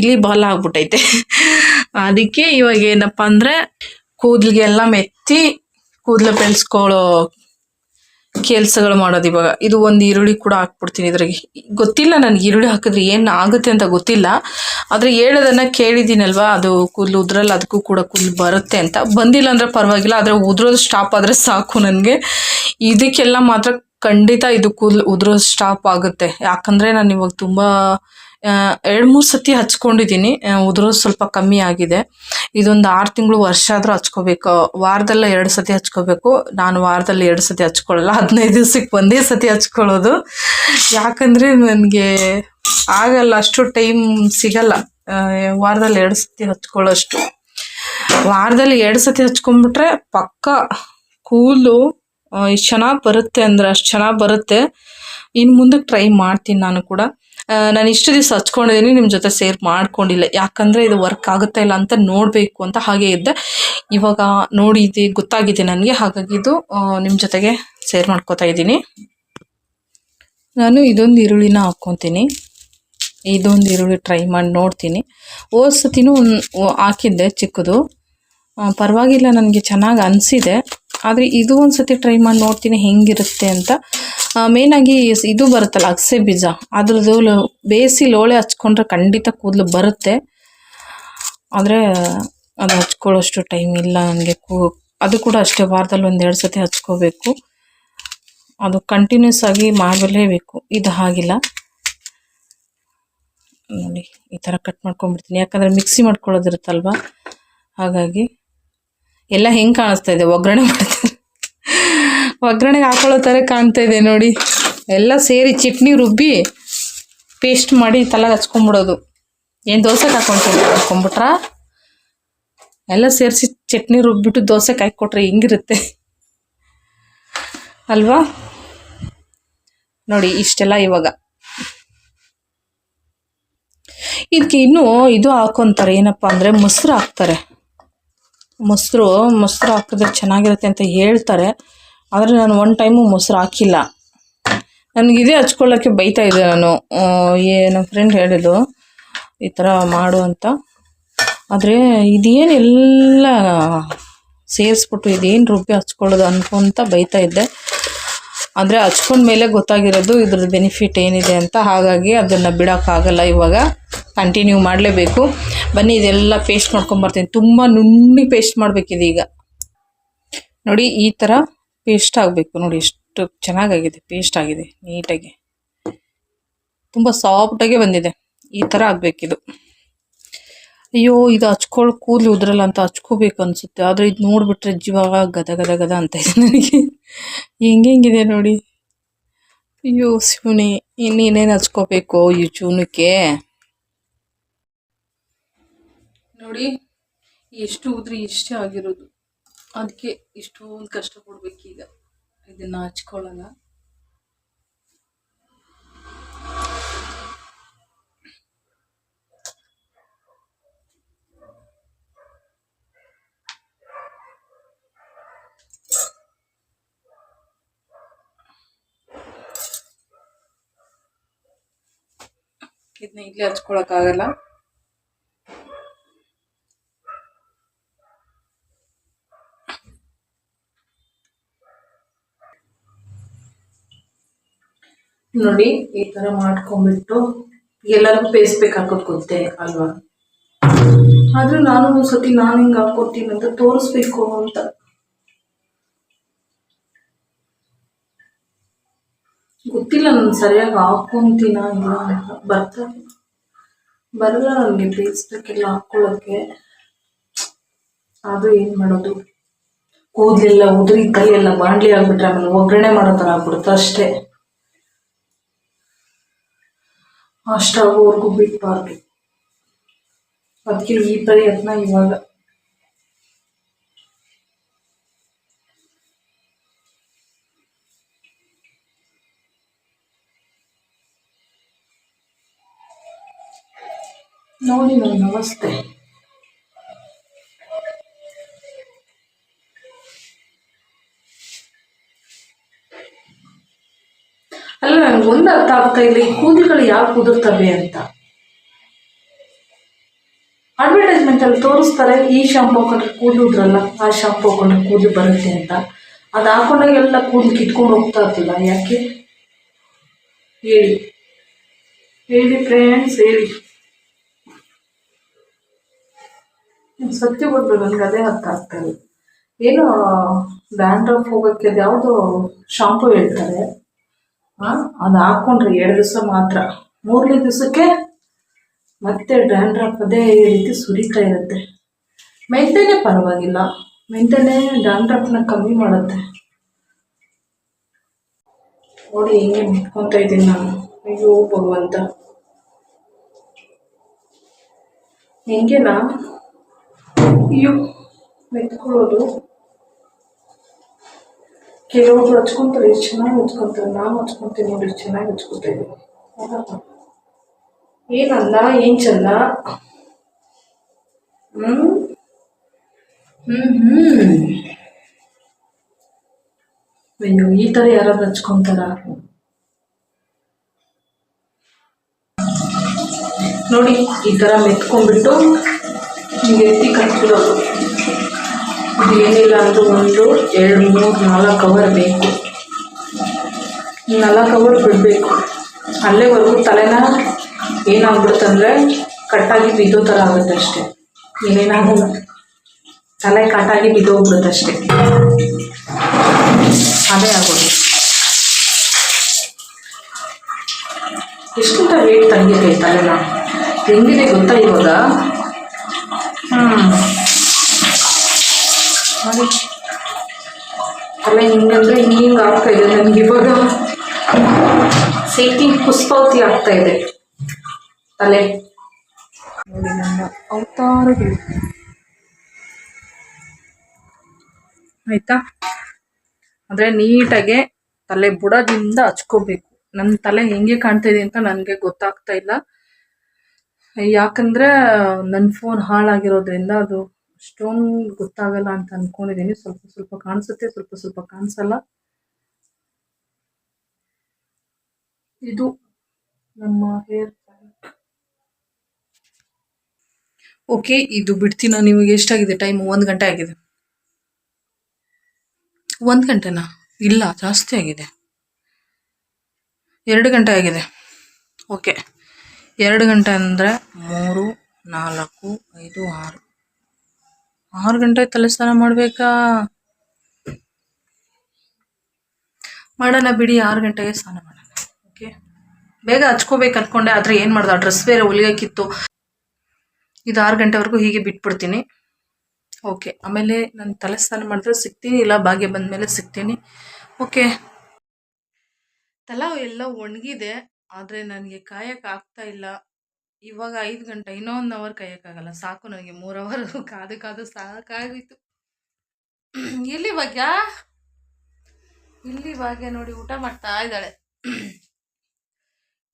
ಇಲಿ ಬಾಲ ಆಗ್ಬಿಟ್ಟೈತೆ ಅದಕ್ಕೆ ಇವಾಗ ಏನಪ್ಪ ಅಂದರೆ ಕೂದಲಿಗೆಲ್ಲ ಮೆತ್ತಿ ಕೂದಲು ಬೆಳೆಸ್ಕೊಳ್ಳೋ ಕೆಲಸಗಳು ಮಾಡೋದು ಇವಾಗ. ಇದು ಒಂದು ಈರುಳ್ಳಿ ಕೂಡ ಹಾಕ್ಬಿಡ್ತೀನಿ ಇದ್ರಾಗೆ ಗೊತ್ತಿಲ್ಲ ನನಗೆ ಈರುಳ್ಳಿ ಹಾಕಿದ್ರೆ ಏನು ಆಗುತ್ತೆ ಅಂತ ಗೊತ್ತಿಲ್ಲ. ಆದರೆ ಹೇಳೋದನ್ನು ಕೇಳಿದ್ದೀನಲ್ವಾ? ಅದು ಕೂದಲು ಉದ್ರಲ್ಲ ಅದಕ್ಕೂ ಕೂಡ ಕೂದಲು ಬರುತ್ತೆ ಅಂತ. ಬಂದಿಲ್ಲ ಅಂದರೆ ಪರವಾಗಿಲ್ಲ, ಆದರೆ ಉದ್ರೋದು ಸ್ಟಾಪ್ ಆದರೆ ಸಾಕು ನನಗೆ. ಇದಕ್ಕೆಲ್ಲ ಮಾತ್ರ ಖಂಡಿತ ಇದು ಕೂದಲು ಉದ್ರೋದು ಸ್ಟಾಪ್ ಆಗುತ್ತೆ. ಯಾಕಂದರೆ ನಾನು ಇವಾಗ ತುಂಬ ಎರಡು ಮೂರು ಸತಿ ಹಚ್ಕೊಂಡಿದ್ದೀನಿ ಉದುರೋದು ಸ್ವಲ್ಪ ಕಮ್ಮಿ ಆಗಿದೆ. ಇದೊಂದು ಆರು ತಿಂಗಳು ವರ್ಷ ಆದರೂ ಹಚ್ಕೋಬೇಕು. ವಾರದಲ್ಲ ಎರಡು ಸತಿ ಹಚ್ಕೋಬೇಕು. ನಾನು ವಾರದಲ್ಲಿ ಎರಡು ಸತಿ ಹಚ್ಕೊಳ್ಳಲ್ಲ ಹದಿನೈದು ದಿವ್ಸಕ್ಕೆ ಒಂದೇ ಸತಿ ಹಚ್ಕೊಳ್ಳೋದು ಯಾಕಂದರೆ ನನಗೆ ಆಗಲ್ಲ. ಅಷ್ಟು ಟೈಮ್ ಸಿಗಲ್ಲ. ವಾರದಲ್ಲಿ ಎರಡು ಸತಿ ಹಚ್ಕೊಳ್ಳೋಷ್ಟು. ವಾರದಲ್ಲಿ ಎರಡು ಸತಿ ಹಚ್ಕೊಂಡ್ಬಿಟ್ರೆ ಪಕ್ಕ ಎಷ್ಟು ಚೆನ್ನಾಗಿ ಬರುತ್ತೆ ಅಂದರೆ ಅಷ್ಟು ಚೆನ್ನಾಗಿ ಬರುತ್ತೆ. ಇನ್ನು ಮುಂದಕ್ಕೆ ಟ್ರೈ ಮಾಡ್ತೀನಿ ನಾನು ಕೂಡ. ನಾನು ಇಷ್ಟು ದಿವಸ ಹಚ್ಕೊಂಡಿದ್ದೀನಿ ನಿಮ್ಮ ಜೊತೆ ಸೇರ್ ಮಾಡ್ಕೊಂಡಿಲ್ಲ. ಯಾಕಂದರೆ ಇದು ವರ್ಕ್ ಆಗುತ್ತಾ ಇಲ್ಲ ಅಂತ ನೋಡಬೇಕು ಅಂತ ಹಾಗೆ ಇದ್ದೆ. ಇವಾಗ ನೋಡಿದೆ ಗೊತ್ತಾಗಿದೆ ನನಗೆ. ಹಾಗಾಗಿ ಇದು ನಿಮ್ಮ ಜೊತೆಗೆ ಸೇರ್ ಮಾಡ್ಕೋತಾ ಇದ್ದೀನಿ. ನಾನು ಇದೊಂದು ಈರುಳ್ಳಿನ ಹಾಕ್ಕೊತೀನಿ. ಇದೊಂದು ಈರುಳ್ಳಿ ಟ್ರೈ ಮಾಡಿ ನೋಡ್ತೀನಿ. ಹೋದ ಸತಿನೂ ಹಾಕಿದ್ದೆ ಚಿಕ್ಕದು. ಪರವಾಗಿಲ್ಲ, ನನಗೆ ಚೆನ್ನಾಗಿ ಅನಿಸಿದೆ. ಆದರೆ ಇದು ಒಂದು ಸತಿ ಟ್ರೈ ಮಾಡಿ ನೋಡ್ತೀನಿ ಹೆಂಗಿರುತ್ತೆ ಅಂತ. ಮೇನಾಗಿ ಇದು ಬರುತ್ತಲ್ಲ ಅಗಸೆ ಬೀಜ. ಅದ್ರದ್ದು ಬೇಯಿಸಿ ಲೋಳೆ ಹಚ್ಕೊಂಡ್ರೆ ಖಂಡಿತ ಕೂದಲು ಬರುತ್ತೆ. ಆದರೆ ಅದು ಹಚ್ಕೊಳ್ಳೋಷ್ಟು ಟೈಮ್ ಇಲ್ಲ ನನಗೆ ಕೂ, ಅದು ಕೂಡ ಅಷ್ಟೇ, ವಾರದಲ್ಲಿ ಒಂದು ಎರಡು ಸತಿ ಹಚ್ಕೋಬೇಕು. ಅದು ಕಂಟಿನ್ಯೂಸ್ ಆಗಿ ಮಾಡಲೇಬೇಕು ಇದು ಹಾಗಿಲ್ಲ. ನೋಡಿ, ಈ ಥರ ಕಟ್ ಮಾಡ್ಕೊಂಡ್ಬಿಡ್ತೀನಿ. ಯಾಕಂದರೆ ಮಿಕ್ಸಿ ಮಾಡ್ಕೊಳ್ಳೋದಿರುತ್ತಲ್ವ? ಹಾಗಾಗಿ ಎಲ್ಲ ಹೆಂಗೆ ಕಾಣಿಸ್ತಾ ಇದೆ? ಒಗ್ಗರಣೆ ಮಾಡ್ತಾರೆ. ಒಗ್ಗರಣೆಗೆ ಹಾಕೊಳ್ಳೋ ಥರ ಕಾಣ್ತಾ ಇದೆ ನೋಡಿ. ಎಲ್ಲ ಸೇರಿ ಚಟ್ನಿ ರುಬ್ಬಿ ಪೇಸ್ಟ್ ಮಾಡಿ ತಲೆಗೆ ಹಚ್ಕೊಂಬಿಡೋದು. ಏನು ದೋಸೆ ಹಾಕ್ಕೊಂತೀನಿ ಹಾಕೊಂಬಿಟ್ರಾ? ಎಲ್ಲ ಸೇರಿಸಿ ಚಟ್ನಿ ರುಬ್ಬಿಟ್ಟು ದೋಸೆಗೆ ಕಾಯ್ಕೊಟ್ರೆ ಹಿಂಗಿರುತ್ತೆ? ಅಲ್ವಾ? ನೋಡಿ ಇಷ್ಟೆಲ್ಲ ಇವಾಗ. ಇದಕ್ಕೆ ಇನ್ನೂ ಇದು ಹಾಕೊಂತಾರೆ. ಏನಪ್ಪ ಅಂದರೆ ಮೊಸರು ಹಾಕ್ತಾರೆ. ಮೊಸರು ಮೊಸರು ಹಾಕಿದ್ರೆ ಚೆನ್ನಾಗಿರುತ್ತೆ ಅಂತ ಹೇಳ್ತಾರೆ. ಆದರೆ ನಾನು ಒನ್ ಟೈಮು ಮೊಸರು ಹಾಕಿಲ್ಲ. ನನಗೆ ಇದೇ ಹಚ್ಕೊಳ್ಳೋಕ್ಕೆ ಬೈತಾ ಇದ್ದೆ ನಾನು. ಏ ನಮ್ಮ ಫ್ರೆಂಡ್ ಹೇಳಿದ್ದು, ಈ ಥರ ಮಾಡು ಅಂತ. ಆದರೆ ಇದೇನೆಲ್ಲ ಸೇರಿಸ್ಬಿಟ್ಟು ಇದೇನು ರುಬ್ಬಿ ಹಚ್ಕೊಳ್ಳೋದು ಅನ್ಕೊಂತ ಬೈತಾ ಇದ್ದೆ. ಆದರೆ ಹಚ್ಕೊಂಡ್ಮೇಲೆ ಗೊತ್ತಾಗಿರೋದು ಇದ್ರದ್ದು ಬೆನಿಫಿಟ್ ಏನಿದೆ ಅಂತ. ಹಾಗಾಗಿ ಅದನ್ನು ಬಿಡೋಕ್ಕಾಗಲ್ಲ ಇವಾಗ. ಕಂಟಿನ್ಯೂ ಮಾಡಲೇಬೇಕು. ಬನ್ನಿ, ಇದೆಲ್ಲ ಪೇಸ್ಟ್ ಮಾಡ್ಕೊಂಬರ್ತೀನಿ ತುಂಬ ನುಣ್ಣಿ ಪೇಸ್ಟ್ ಮಾಡಬೇಕಿದೆ ಈಗ. ನೋಡಿ, ಈ ಥರ ಪೇಸ್ಟ್ ಆಗಬೇಕು. ನೋಡಿ, ಎಷ್ಟು ಚೆನ್ನಾಗಾಗಿದೆ ಪೇಸ್ಟ್ ಆಗಿದೆ, ನೀಟಾಗಿ. ತುಂಬ ಸಾಫ್ಟಾಗೆ ಬಂದಿದೆ. ಈ ಥರ ಆಗಬೇಕಿದು. ಅಯ್ಯೋ, ಇದು ಹಚ್ಕೊಳ್ಳೋ ಕೂದಲು ಉದ್ರಲ್ಲ ಅಂತ ಹಚ್ಕೋಬೇಕು ಅನಿಸುತ್ತೆ. ಆದರೆ ಇದು ನೋಡಿಬಿಟ್ರೆ ಜೀವ ಗದ ಗದ ಗದ ಅಂತ ಇದೆ ನನಗೆ. ಹೆಂಗೆ ಹೆಂಗಿದೆ ನೋಡಿ. ಅಯ್ಯೋ, ಶಿವನೇ, ಇನ್ನೇನೇನು ಹಚ್ಕೋಬೇಕು ಈ ಜೂನಕ್ಕೆ ನೋಡಿ ಎಷ್ಟು ಉದ್ರಿ ಇಷ್ಟೇ ಆಗಿರೋದು. ಅದಕ್ಕೆ ಇಷ್ಟೊಂದು ಕಷ್ಟಪಡ್ಬೇಕೀಗ ಇದನ್ನ ಹಚ್ಕೊಳ್ಳಲ್ಲ. ಇದನ್ನ ಇಲ್ಲೇ ಹಚ್ಕೊಳಕ್ಕಾಗಲ್ಲ. ನೋಡಿ, ಈ ತರ ಮಾಡ್ಕೊಂಡ್ಬಿಟ್ಟು ಎಲ್ಲರಿಗೂ ಬೇಯಿಸ್ಬೇಕು ಹಾಕೋದು ಗೊತ್ತೇ ಅಲ್ವಾ? ಆದ್ರೂ ನಾನು ಒಂದ್ಸತಿ ನಾನು ಹಿಂಗೆ ಹಾಕೊಡ್ತೀನಿ ಅಂತ ತೋರಿಸ್ಬೇಕು ಅಂತ. ಗೊತ್ತಿಲ್ಲ ನಾನು ಸರಿಯಾಗಿ ಹಾಕೊಂತೀನ ಇಲ್ಲ ಅಂತ. ಬರ್ತಾರೆ ಬರಲ್ಲ ನನಗೆ ಬೇಯಿಸ್ಬೇಕೆಲ್ಲ ಹಾಕ್ಕೊಳ್ಳೋಕ್ಕೆ ಅದು ಏನು ಮಾಡೋದು? ಕೂದಲೆಲ್ಲ ಉದುರಿ ಎಲ್ಲ ಬಾಂಡ್ಲಿ ಆಗ್ಬಿಟ್ರೆ ಆಮೇಲೆ ಒಗ್ಗರಣೆ ಮಾಡೋ ಥರ ಆಗ್ಬಿಡುತ್ತೆ ಅಷ್ಟೇ. ಅಷ್ಟಾಗೋವರೆಗೂ ಬಿಟ್ಬಾರ್ದು ಅದಕ್ಕೆ ಈ ಪ್ರಯತ್ನ ಇವಾಗ. ನೋಡಿ ನನ್ನ ಅವಸ್ಥೆ ಒಂದು ಅರ್ಥ ಆಗ್ತಾ ಇಲ್ಲ ಈ ಕೂದಲುಗಳು ಯಾಕೆ ಕುದುರ್ತವೆ ಅಂತ. ಅಡ್ವರ್ಟೈಸ್ಮೆಂಟ್ ಅಲ್ಲಿ ತೋರಿಸ್ತಾರೆ, ಈ ಶಾಂಪು ಹಾಕೊಂಡ್ರೆ ಕೂದಲು ಉದ್ರಲ್ಲ, ಆ ಶಾಂಪು ಹಾಕೊಂಡ್ರೆ ಕೂದಲು ಬರುತ್ತೆ ಅಂತ. ಅದು ಹಾಕೊಂಡಾಗ ಎಲ್ಲ ಕೂದಲು ಕಿತ್ಕೊಂಡು ಹೋಗ್ತಾ ಇರ್ತಿಲ್ಲ ಯಾಕೆ? ಹೇಳಿ. ಹೇಳಿ ಫ್ರೆಂಡ್ಸ್ ಹೇಳಿ. ಸತ್ಯ ಗೊತ್ತು ನನಗೆ ಅದೇ ಅರ್ಥ ಆಗ್ತಾ ಇಲ್ಲ. ಏನು ಡ್ಯಾಂಡ್ರಫ್ ಹೋಗೋಕ್ಕೆ ಅದು ಯಾವುದೋ ಶಾಂಪು ಹೇಳ್ತಾರೆ. ಅದು ಹಾಕ್ಕೊಂಡ್ರೆ ಎರಡು ದಿವಸ ಮಾತ್ರ. ಮೂರನೇ ದಿವಸಕ್ಕೆ ಮತ್ತೆ ಡ್ಯಾಂಡ್ರಫ್ ಅದೇ ರೀತಿ ಸುರಿತಾ ಇರುತ್ತೆ. ಮೆಂತೆನೆ ಪರವಾಗಿಲ್ಲ. ಮೆಂತೆನೇ ಡ್ಯಾಂಡ್ರಫ್ನ ಕಮ್ಮಿ ಮಾಡುತ್ತೆ. ನೋಡಿ ಹಿಂಗೆ ಮಿಟ್ಕೊತ ಇದ್ದೀನಿ ನಾನು. ಅಯ್ಯೋ, ಭಗವಂತ. ಹೆಂಗೆನಾ? ಅಯ್ಯೋ, ಮೆತ್ಕೊಳ್ಳೋದು. ಕೆಲವೊಬ್ರು ಹಚ್ಕೊಂತಾರೆ ಎಷ್ಟು ಚೆನ್ನಾಗಿ ಹಚ್ಕೊಂತಾರೆ ನಾನು ಹಚ್ಕೊಂತೀನಿ ನೋಡಿ ಎಷ್ಟು ಚೆನ್ನಾಗಿ ಹಚ್ಕೊತಾ ಇದ್ದೀನಿ ಹೌದಪ್ಪ ಏನಲ್ಲ ಏನು ಚಂದ ಹ್ಞೂ ಹ್ಞೂ ಹ್ಞೂ ಅಯ್ಯೋ ಈ ಥರ ಯಾರಾದ್ರೂ ಹಚ್ಕೊಂತಾರ ನೋಡಿ ಈ ಥರ ಮೆತ್ಕೊಂಡ್ಬಿಟ್ಟು ಹಿಂಗೆ ಎತ್ತಿ ಕಟ್ಬಿಡೋದು ಇದು ಏನಿಲ್ಲ ಅಂದರೂ ಒಂದು ಎರಡು ಮೂರು ನಾಲ್ಕು ಅವರ್ ಬೇಕು. ನಾಲ್ಕು ಅವರ್ ಬಿಡಬೇಕು. ಅಲ್ಲೇವರೆಗೂ ತಲೆನ ಏನಾಗ್ಬಿಡುತ್ತಂದ್ರೆ ಕಟ್ಟಾಗಿ ಬಿದ್ದೋ ಥರ ಆಗುತ್ತೆ ಅಷ್ಟೇ. ಏನೇನಾಗಲ್ಲ ತಲೆ ಕಟ್ಟಾಗಿ ಬಿದ್ದೋಗ್ಬಿಡುತ್ತೆ ಅಷ್ಟೇ. ಅದೇ ಆಗೋದು. ಎಷ್ಟು ರೇಟ್ ತಂಗಿದೆ ತಲೆನ? ಹೆಂಗಿದೆ ಗೊತ್ತಾ ಇವಾಗ? ಹ್ಞೂ ನೋಡಿ ತಲೆ ಹಿಂಗಂದ್ರೆ ಹಿಂಗೆ ಆಗ್ತಾ ಇದೆ ನನಗೆ ಇವಾಗ ಸೇಫ್ಟಿ ಪುಷ್ಪಾವತಿ ಆಗ್ತಾ ಇದೆ. ತಲೆ. ನೋಡಿ ನನ್ನ ಅವತಾರಗಳು ಆಯ್ತಾ? ಅಂದರೆ ನೀಟಾಗೆ ತಲೆ ಬುಡದಿಂದ ಹಚ್ಕೋಬೇಕು. ನನ್ನ ತಲೆ ಹೆಂಗೆ ಕಾಣ್ತಾ ಇದೆ ಅಂತ ನನಗೆ ಗೊತ್ತಾಗ್ತಾ ಇಲ್ಲ. ಯಾಕಂದರೆ ನನ್ನ ಫೋನ್ ಹಾಳಾಗಿರೋದ್ರಿಂದ ಅದು ಅಷ್ಟೊಂದು ಗೊತ್ತಾಗಲ್ಲ ಅಂತ ಅನ್ಕೊಂಡಿದ್ದೀನಿ ಸ್ವಲ್ಪ ಸ್ವಲ್ಪ ಕಾಣಿಸುತ್ತೆ, ಸ್ವಲ್ಪ ಸ್ವಲ್ಪ ಕಾಣಿಸಲ್ಲ. ಇದು ನಮ್ಮ ಹೇರ್ ಓಕೆ ಇದು ಬಿಡ್ತೀನ ನಿಮಗೆ? ಎಷ್ಟಾಗಿದೆ ಟೈಮ್ ಒಂದು ಗಂಟೆ ಆಗಿದೆ. ಒಂದು ಗಂಟೆನಾ? ಇಲ್ಲ, ಜಾಸ್ತಿ ಆಗಿದೆ. ಎರಡು ಗಂಟೆ ಆಗಿದೆ. ಓಕೆ ಎರಡು ಗಂಟೆ ಅಂದರೆ ಮೂರು, ನಾಲ್ಕು, ಐದು, ಆರು. ಆರು ಗಂಟೆ ತಲೆ ಸ್ನಾನ ಮಾಡಬೇಕಾ? ಮಾಡೋಣ ಬಿಡಿ, ಆರು ಗಂಟೆಗೆ ಸ್ನಾನ ಮಾಡೋಣ. ಓಕೆ ಬೇಗ ಹಚ್ಕೋಬೇಕು ಅನ್ಕೊಂಡೆ, ಆದರೆ ಏನು ಮಾಡ್ದೆ? ಆ ಡ್ರೆಸ್ ಬೇರೆ ಹೊಲಿಯೋಕ್ಕಿತ್ತು ಇದು ಆರು ಗಂಟೆವರೆಗೂ ಹೀಗೆ ಬಿಟ್ಬಿಡ್ತೀನಿ. ಓಕೆ ಆಮೇಲೆ ನಾನು ತಲೆ ಸ್ನಾನ ಮಾಡಿದ್ರೆ ಸಿಗ್ತೀನಿ, ಇಲ್ಲ ಬಾಗೆ ಬಂದ ಮೇಲೆ ಸಿಗ್ತೀನಿ. ಓಕೆ ತಲಾ ಎಲ್ಲ ಒಣಗಿದೆ, ಆದರೆ ನನಗೆ ಕಾಯಕ್ಕೆ ಆಗ್ತಾ ಇಲ್ಲ. ಇವಾಗ ಐದು ಗಂಟೆ, ಇನ್ನೊಂದು ಅವರ್ ಕಾಯಕ್ಕಾಗಲ್ಲ. ಸಾಕು ನನಗೆ ಮೂರು ಅವರ್ ಕಾದು ಕಾದು ಸಾಕಾಗೋಯ್ತು ಇಲ್ಲಿ ಭಾಗ್ಯ? ಇಲ್ಲಿ ಭಾಗ್ಯ ನೋಡಿ ಊಟ ಮಾಡ್ತಾ ಇದ್ದಾಳೆ.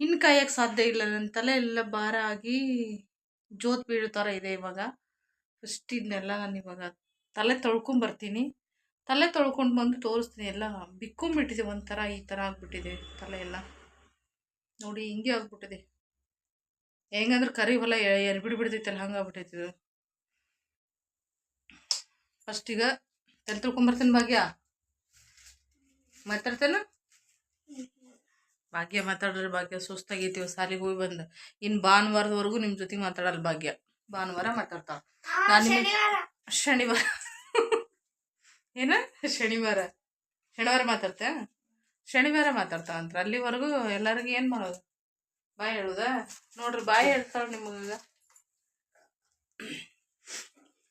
ಇನ್ನು ಕಾಯಕ್ಕೆ ಸಾಧ್ಯ ಇಲ್ಲ. ನನ್ನ ತಲೆ ಎಲ್ಲ ಭಾರ ಆಗಿ ಜೋತ್ ಬೀಳೋ ಥರ ಇದೆ ಇವಾಗ. ಫಸ್ಟ್ ಇದನ್ನೆಲ್ಲ ನಾನು ಇವಾಗ ತಲೆ ತೊಳ್ಕೊಂಬರ್ತೀನಿ ತಲೆ ತೊಳ್ಕೊಂಡು ಬಂದು ತೋರಿಸ್ತೀನಿ ಎಲ್ಲ. ಬಿಕ್ಕೊಂಬಿಟ್ಟಿದೆ ಒಂಥರ ಈ ಥರ ಆಗಿಬಿಟ್ಟಿದೆ ತಲೆ ಎಲ್ಲ. ನೋಡಿ, ಹಿಂಗೆ ಆಗ್ಬಿಟ್ಟಿದೆ. ಹೆಂಗಂದ್ರೆ ಕರಿ ಹೊಲ ಎರ್ಬಿಡ್ ಬಿಡ್ತೈತಲ್ಲ ಹಂಗೆ ಆಗ್ಬಿಟ್ಟೈತಿ ಇದು. ಫಸ್ಟ್ ಈಗ ತಲೆ ತೊಳ್ಕೊಂಬರ್ತೀನಿ ಭಾಗ್ಯ. ಮಾತಾಡ್ತೇನ? ಭಾಗ್ಯ ಮಾತಾಡ್ರಿ ಭಾಗ್ಯ ಸುಸ್ತಾಗೈತಿ ಸಾಲಿಗೆ ಹೋಗಿ ಬಂದು. ಇನ್ನು ಭಾನುವಾರದವರೆಗೂ ನಿಮ್ಮ ಜೊತೆ ಮಾತಾಡಲ್ಲ ಭಾಗ್ಯ. ಭಾನುವಾರ ಮಾತಾಡ್ತಾಳ. ನಾನು ನಿಮಗೆ ಶನಿವಾರ. ಏನ? ಶನಿವಾರ. ಶನಿವಾರ ಮಾತಾಡ್ತೆ ಶನಿವಾರ ಮಾತಾಡ್ತಾ ಅಂತ ಅಲ್ಲಿವರೆಗೂ ಎಲ್ಲರಿಗೂ ಏನು ಮಾಡೋದು? ಬಾಯ್ ಹೇಳುದ? ನೋಡ್ರಿ ಬಾಯ್ ಹೇಳ್ತಾಳೆ ನಿಮಗೆ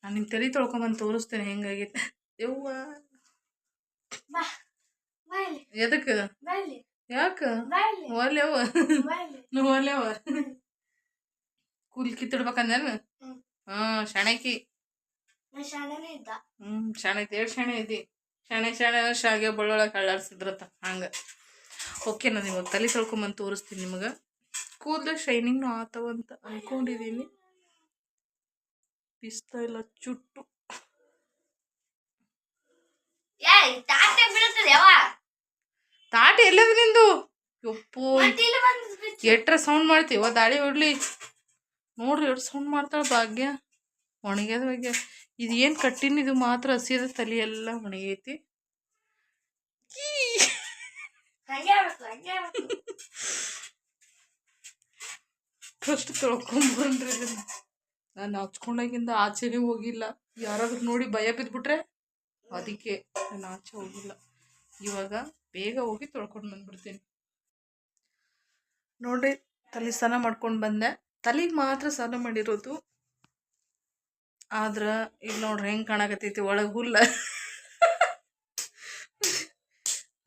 ನಾನು ನಿಮ್ಮ ತಲೆ ತೊಳ್ಕೊಂಬಂದು ತೋರಿಸ್ತೇನೆ ಹೆಂಗಾಗೈತೆ ಯವ್ವ. ಎದಕ್ಕೆ? ಯಾಕೆ? ಒಲ್ಲೆವ ಒಲ್ಲೆವ ಕೂಲ್ ಕಿತ್ತಿಡ್ಬೇಕಂದೇನು ಹಾ ಶಣಕಿ. ಹ್ಮ್ ಶಾಣೆ ಐತಿ ಎರಡು ಶಾಣೆ ಐತಿ. ಶಾಣೆ ಶಾಣೆ ಶಾಗೆ ಬಳ್ಳೊಳಗೆ ತ ಹಂಗೆ. ಓಕೆ ನಾನು ಇವಾಗ ತಲೆ ತೊಳ್ಕೊಂಬಂದು ತೋರಿಸ್ತೀನಿ ನಿಮಗೆ. ಕೂದಲು ಶೈನಿಂಗ್ನು ಆತವಂತ ಅನ್ಕೊಂಡಿದ್ದೀನಿ ಬಿಸ್ತಾ ಇಲ್ಲ ಚುಟ್ಟು. ತಾಟೆ ಎಲ್ಲದ ನಿಂದು? ಯಪ್ಪೋ. ಎಟ್ರ ಸೌಂಡ್ ಮಾಡ್ತೀವ ದಾಳಿ ಹೊಡ್ಲಿ. ನೋಡ್ರಿ ಎಷ್ಟು ಸೌಂಡ್ ಮಾಡ್ತಾಳೆ ಭಾಗ್ಯ. ಒಣಗ್ಯದ ಭಾಗ್ಯ. ಇದು ಏನು ಕಟ್ಟಿನ ಇದು ಮಾತ್ರ ಹಸಿದ ತಲೆ ಎಲ್ಲ ಒಣಗೈತಿ. ಕೀ. ಹಂಗೆ ಆಗ್ಬೇಕು ಹಂಗೆ ಆಗ್ಬೇಕು ಫಸ್ಟ್ ತೊಳ್ಕೊಂಬಂದ್ರಿ ಇದನ್ನ ನಾನು ಹಚ್ಕೊಂಡಾಗಿಂದ ಆಚೆನೇ ಹೋಗಿಲ್ಲ. ಯಾರಾದ್ರೂ ನೋಡಿ ಭಯ ಬಿದ್ಬಿಟ್ರೆ ಅದಕ್ಕೆ ನಾನು ಆಚೆ ಹೋಗಿಲ್ಲ. ಇವಾಗ ಬೇಗ ಹೋಗಿ ತೊಳ್ಕೊಂಡು ಬಂದ್ಬಿಡ್ತೀನಿ. ನೋಡ್ರಿ, ತಲೆ ಸ್ನಾನ ಮಾಡ್ಕೊಂಡು ಬಂದೆ. ತಲೆಗೆ ಮಾತ್ರ ಸ್ನಾನ ಮಾಡಿರೋದು. ಆದ್ರೆ ಈಗ ನೋಡ್ರಿ ಹೆಂಗೆ ಕಾಣಕತ್ತೈತಿ, ಒಳಗೆ ಹುಲ್ಲ.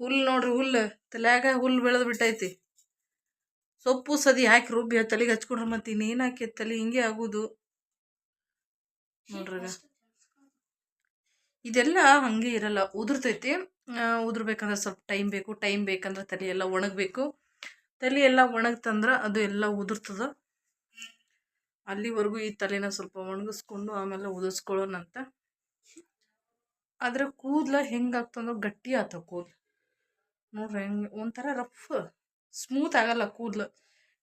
ಹುಲ್ ನೋಡ್ರಿ ಹುಲ್ಲು, ತಲೆಯಾಗ ಹುಲ್ಲು ಬೆಳೆದು ಬಿಟ್ಟೈತಿ. ಸೊಪ್ಪು ಸದಿ ಹಾಕಿ ರುಬ್ಬಿ ತಲೆಗೆ ಹಚ್ಕೊಂಡ್ರೆ ಮತ್ತೆ ಇನ್ನೇನು ಹಾಕಿ ತಲೆ ಹಿಂಗೆ ಆಗೋದು. ನೋಡ್ರಿ. ಇದೆಲ್ಲ ಹಂಗೆ ಇರಲ್ಲ. ಉದುರ್ತೈತಿ. ಉದುರ್ಬೇಕಂದ್ರೆ ಸ್ವಲ್ಪ ಟೈಮ್ ಬೇಕು. ಟೈಮ್ ಬೇಕಂದ್ರೆ ತಲೆ ಎಲ್ಲ ಒಣಗಬೇಕು. ತಲೆ ಎಲ್ಲ ಒಣಗ್ತಂದ್ರೆ ಅದು ಎಲ್ಲ ಉದುರ್ತದ. ಅಲ್ಲಿವರೆಗೂ ಈ ತಲೆನ ಸ್ವಲ್ಪ ಒಣಗಿಸ್ಕೊಂಡು ಆಮೇಲೆ ಉದಿಸ್ಕೊಳ್ಳೋಣಂತ ಆದರೆ ಕೂದಲ ಹೆಂಗಾಗ್ತಂದ್ರೆ ಗಟ್ಟಿ ಆತ ಕೂದಲು. ನೋಡ್ರಿ ಹೆಂಗೆ ಒಂಥರ ರಫ್. ಸ್ಮೂತ್ ಆಗಲ್ಲ ಕೂದಲು.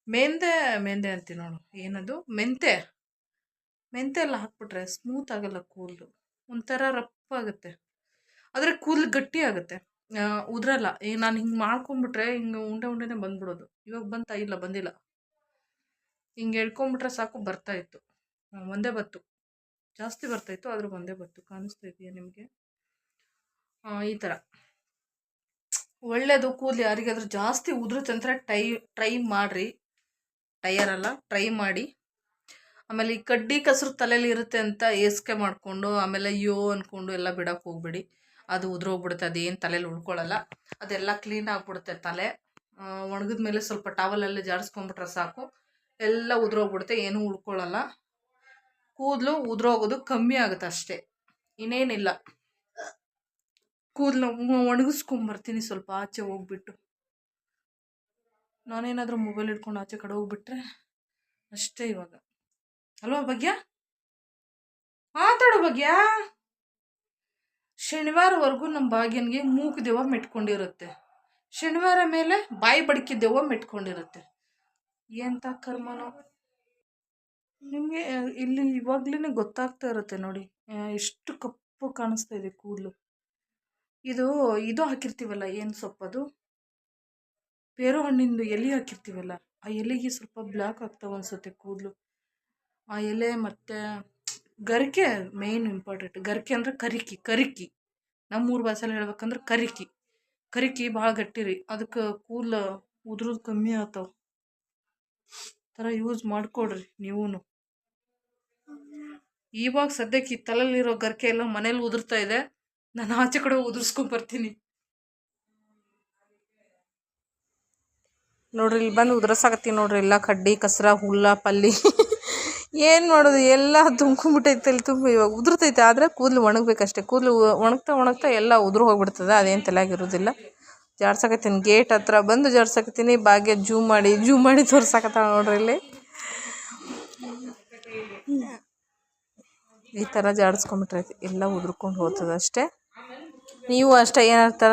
ಮೆಂದೆ ಮೆಂದೆ ಅಂತೀವಿ ನೋಡು, ಏನದು? ಮೆಂತೆ. ಮೆಂತೆ ಎಲ್ಲ ಹಾಕ್ಬಿಟ್ರೆ ಸ್ಮೂತ್ ಆಗಲ್ಲ ಕೂದಲು. ಒಂಥರ ರಫ್ ಆಗುತ್ತೆ. ಆದರೆ ಕೂದಲು ಗಟ್ಟಿ ಆಗುತ್ತೆ. ಉದ್ರಲ್ಲ. ಈಗ ನಾನು ಹಿಂಗೆ ಮಾಡ್ಕೊಂಬಿಟ್ರೆ ಹಿಂಗೆ ಉಂಡೆ ಉಂಡೆನೇ ಬಂದ್ಬಿಡೋದು. ಇವಾಗ ಬಂತಾ? ಇಲ್ಲ, ಬಂದಿಲ್ಲ. ಹಿಂಗೆ ಎಳ್ಕೊಂಬಿಟ್ರೆ ಸಾಕು, ಬರ್ತಾ ಇತ್ತು. ಒಂದೇ ಬತ್ತು. ಜಾಸ್ತಿ ಬರ್ತಾ ಇತ್ತು, ಆದ್ರೆ ಒಂದೇ ಬತ್ತು. ಕಾಣಿಸ್ತಾ ಇದೆಯಾ ನಿಮಗೆ? ಈ ಥರ ಒಳ್ಳೇದು ಕೂದಲು ಯಾರಿಗಾದ್ರೂ ಜಾಸ್ತಿ ಉದುರುತ್ತಂದ್ರೆ ಟೈ, ಟ್ರೈ ಮಾಡಿರಿ. ಟಯರ್ ಅಲ್ಲ, ಟ್ರೈ ಮಾಡಿ. ಆಮೇಲೆ ಈ ಕಡ್ಡಿ ಕಸರು ತಲೆಯಲ್ಲಿ ಇರುತ್ತೆ ಅಂತ ಏಸ್ಕೆ ಮಾಡಿಕೊಂಡು, ಆಮೇಲೆ ಅಯ್ಯೋ ಅಂದ್ಕೊಂಡು ಎಲ್ಲ ಬಿಡೋಕ್ಕೆ ಹೋಗ್ಬೇಡಿ. ಅದು ಉದುರೋಗ್ಬಿಡುತ್ತೆ, ಅದೇನು ತಲೆಯಲ್ಲಿ ಉಳ್ಕೊಳ್ಳಲ್ಲ ಅದೆಲ್ಲ ಕ್ಲೀನ್ ಆಗಿಬಿಡುತ್ತೆ ತಲೆ. ಒಣಗಿದ ಮೇಲೆ ಸ್ವಲ್ಪ ಟಾವಲಲ್ಲೇ ಜಾಡಿಸ್ಕೊಂಬಿಟ್ರೆ ಸಾಕು. ಎಲ್ಲ ಉದುರೋಗ್ಬಿಡುತ್ತೆ, ಏನೂ ಉಳ್ಕೊಳ್ಳಲ್ಲ ಕೂದಲು ಉದುರೋಗೋದು ಕಮ್ಮಿ ಆಗುತ್ತೆ ಅಷ್ಟೇ. ಇನ್ನೇನಿಲ್ಲ. ಕೂದಲು ಒಣಗಿಸ್ಕೊಂಬರ್ತೀನಿ ಸ್ವಲ್ಪ ಆಚೆ ಹೋಗ್ಬಿಟ್ಟು. ನಾನೇನಾದರೂ ಮೊಬೈಲ್ ಹಿಡ್ಕೊಂಡು ಆಚೆ ಕಡೆ ಹೋಗ್ಬಿಟ್ರೆ ಅಷ್ಟೇ ಇವಾಗ. ಅಲ್ವಾ ಭಾಗ್ಯ? ಮಾತಾಡೋ ಭಾಗ್ಯ! ಶನಿವಾರವರೆಗೂ ನಮ್ಮ ಭಾಗ್ಯನಿಗೆ ಮೂಗು ದೆವ್ವ ಮೆಟ್ಕೊಂಡಿರುತ್ತೆ. ಶನಿವಾರ ಮೇಲೆ ಬಾಯಿ ಬಡಕಿ ದೆವ್ವ ಮೆಟ್ಕೊಂಡಿರುತ್ತೆ. ಎಂಥ ಕರ್ಮನೋ? ನಿಮಗೆ, ಇಲ್ಲಿ ಇವಾಗ್ಲೇ ಗೊತ್ತಾಗ್ತಾ ಇರುತ್ತೆ ನೋಡಿ. ಎಷ್ಟು ಕಪ್ಪು ಕಾಣಿಸ್ತಾ ಇದೆ ಕೂದಲು. ಇದು ಇದು ಹಾಕಿರ್ತೀವಲ್ಲ, ಏನು ಸೊಪ್ಪದು ಪೇರು ಹಣ್ಣಿಂದು ಎಲೆ ಹಾಕಿರ್ತೀವಲ್ಲ, ಆ ಎಲೆಗೆ ಸ್ವಲ್ಪ ಬ್ಲ್ಯಾಕ್ ಆಗ್ತಾವೆ ಅನ್ಸುತ್ತೆ ಕೂದಲು. ಆ ಎಲೆ ಮತ್ತು ಗರಿಕೆ ಮೇಯ್ನ್ ಇಂಪಾರ್ಟೆಂಟ್ ಗರಿಕೆ ಅಂದರೆ ಕರಿಕಿ ಕರಿಕಿ. ನಮ್ಮೂರು ಭಾಷೆಯಲ್ಲಿ ಹೇಳ್ಬೇಕಂದ್ರೆ ಕರಿಕಿ. ಕರಿಕಿ ಭಾಳ ಗಟ್ಟಿ ರೀ, ಅದಕ್ಕೆ ಕೂದಲು ಉದ್ರೋದು ಕಮ್ಮಿ ಆಗ್ತಾವೆ. ಥರ ಯೂಸ್ ಮಾಡಿಕೊಡ್ರಿ ನೀವೂ ಇವಾಗ ಸದ್ಯಕ್ಕೆ ಈ ತಲೆಯಲ್ಲಿರೋ ಗರಿಕೆ ಎಲ್ಲ ಮನೇಲಿ ಉದುರ್ತಾ ಇದೆ. ನಾನು ಆಚೆ ಕಡೆ ಉದುರ್ಸ್ಕೊಂಬರ್ತೀನಿ ನೋಡ್ರಿ, ಇಲ್ಲಿ ಬಂದು ಉದುರ್ಸಾಕತ್ತೀನಿ ನೋಡ್ರಿ. ಎಲ್ಲ ಕಡ್ಡಿ, ಕಸರ, ಹುಲ್ಲ, ಪಲ್ಲಿ. ಏನು ಮಾಡೋದು? ಎಲ್ಲ ತುಂಬ್ಕೊಂಡ್ಬಿಟ್ಟೈತೆ ಅಲ್ಲಿ ತುಂಬ. ಇವಾಗ ಉದುರ್ತೈತೆ, ಆದರೆ ಕೂದಲು ಒಣಗ್ಬೇಕಷ್ಟೇ. ಕೂದಲು ಒಣಗ್ತಾ ಒಣಗ್ತಾ ಎಲ್ಲ ಉದುರು ಹೋಗ್ಬಿಡ್ತದೆ. ಅದೇನು ತಲೆಯಾಗಿರೋದಿಲ್ಲ. ಜಾಡ್ಸಕತ್ತೀನಿ ಗೇಟ್ ಹತ್ರ ಬಂದು ಜಾಡ್ಸಕತ್ತೀನಿ ಭಾಗ್ಯ ಜೂಮ್ ಮಾಡಿ ಜೂಮ್ ಮಾಡಿ ತೋರ್ಸಕತ್ತಾಳ ನೋಡ್ರಿ ಇಲ್ಲಿ. ಈ ಥರ ಜಾಡ್ಸ್ಕೊಂಡ್ಬಿಟ್ರೈತಿ ಎಲ್ಲ ಉದುರ್ಕೊಂಡು ಹೋಗ್ತದೆ ಅಷ್ಟೇ ನೀವು ಅಷ್ಟೇ ಏನಾರ ಥರ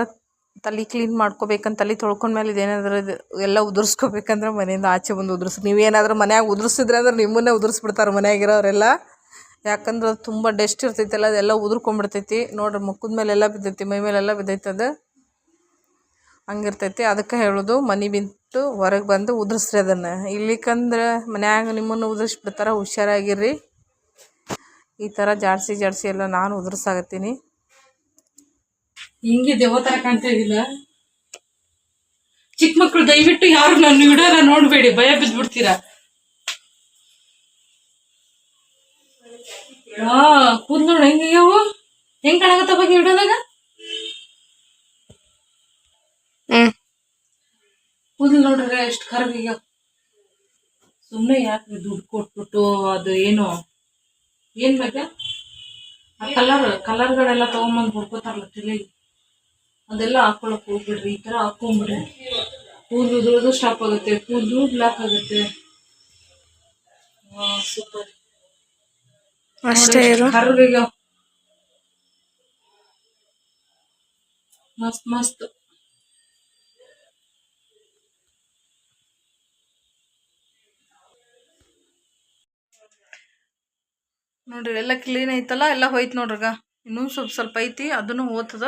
ತಲೆ ಕ್ಲೀನ್ ಮಾಡ್ಕೋಬೇಕಂತ ತಲೆ ತೊಳ್ಕೊಂಡ್ಮೇಲೆ ಇದೇನಾದ್ರೂ ಇದು ಎಲ್ಲ ಉದುರಿಸ್ಕೋಬೇಕಂದ್ರೆ ಮನೆಯಿಂದ ಆಚೆ ಬಂದು ಉದುರ್ಸಿ ನೀವೇನಾದರೂ ಮನ್ಯಾಗ ಉದುರಿಸಿದ್ರೆ ಅಂದ್ರೆ ನಿಮ್ಮನ್ನೇ ಉದುರಿಸ್ಬಿಡ್ತಾರೆ ಮನೆಯಾಗಿರೋರೆಲ್ಲ. ಯಾಕಂದ್ರೆ ಅದು ತುಂಬ ಡಸ್ಟ್ ಇರ್ತೈತಲ್ಲ, ಅದೆಲ್ಲ ಉದುರ್ಕೊಂಡ್ಬಿಡ್ತೈತಿ. ನೋಡ್ರಿ ಮುಖದ ಮೇಲೆಲ್ಲ ಬಿದ್ದೈತಿ, ಮೈ ಮೇಲೆಲ್ಲ ಬಿದ್ದೈತೆ ಅದು. ಹಂಗಿರ್ತೈತಿ. ಅದಕ್ಕೆ ಹೇಳೋದು, ಮನೆ ಬಿಟ್ಟು ಹೊರಗೆ ಬಂದು ಉದುರಿಸ್ರಿ ಅದನ್ನು. ಇಲ್ಲಿಕಂದ್ರೆ ಮನ್ಯಾಗ ನಿಮ್ಮನ್ನು ಉದುರಿಸ್ಬಿಡ್ತಾರೆ, ಹುಷಾರಾಗಿರ್ರಿ. ಈ ಥರ ಜಾಡ್ಸಿ ಜಾಡ್ಸಿ ಎಲ್ಲ ನಾನು ಉದುರ್ಸಾಕತ್ತೀನಿ. ಹಿಂಗೆ ದೇವತರ ತರ ಕಾಣ್ತಾ ಇದಿಲ್ಲ ಚಿಕ್ಕ ಮಕ್ಕಳು ದಯವಿಟ್ಟು ಯಾರು ನನ್ನ ವಿಡಿಯೋನ ನೋಡ್ಬೇಡಿ ಭಯ ಬಿದ್ಬಿಡ್ತೀರಾ? ಹಾ ಕೂದ್ ನೋಡು ಹೆಂಗಾಗ್ಯಾವು ಹೆಂಗ್ ಕಾಣಾಗತ್ತ ಬಗ್ಗೆ ವಿಡಿಯೋದಾಗ? ಕೂದಲು ನೋಡ್ರಿ ಎಷ್ಟು ಕರ್ಗೀಗ ಸುಮ್ಮನೆ ಯಾಕೆ ದುಡ್ಡು ಕೊಟ್ಬಿಟ್ಟು ಅದು ಏನು? ಏನ್ ಬೇಕ ಆ ಕಲರ್ ಕಲರ್ಗಳೆಲ್ಲ ತಗೊಂಬಂದು ಹುಡ್ಕೋತಾರಲ್ಲ ತಲೆಗೆ ಅದೆಲ್ಲ ಹಾಕೊಳಕ್ ಹೋಗ್ಬಿಡ್ರಿ ಈ ತರ ಹಾಕೊಂಬಿಡ್ರಿ ಕೂದಲು ಉದುರೋದು ಸ್ಟಾಪ್ ಆಗುತ್ತೆ ಕೂದಲು ಬ್ಲಾಕ್ ಆಗುತ್ತೆ. ಸೂಪರ್ ಅಷ್ಟೇ ಮಸ್ತ್ ಮಸ್ತ್. ನೋಡ್ರಿ ಎಲ್ಲ ಕ್ಲೀನ್ ಐತಲ್ಲ ಎಲ್ಲ ಹೋಯ್ತು ನೋಡ್ರಿಗ. ಇನ್ನೂ ಸ್ವಲ್ಪ ಸ್ವಲ್ಪ ಐತಿ ಅದನ್ನು ಹೋಗ್ತದ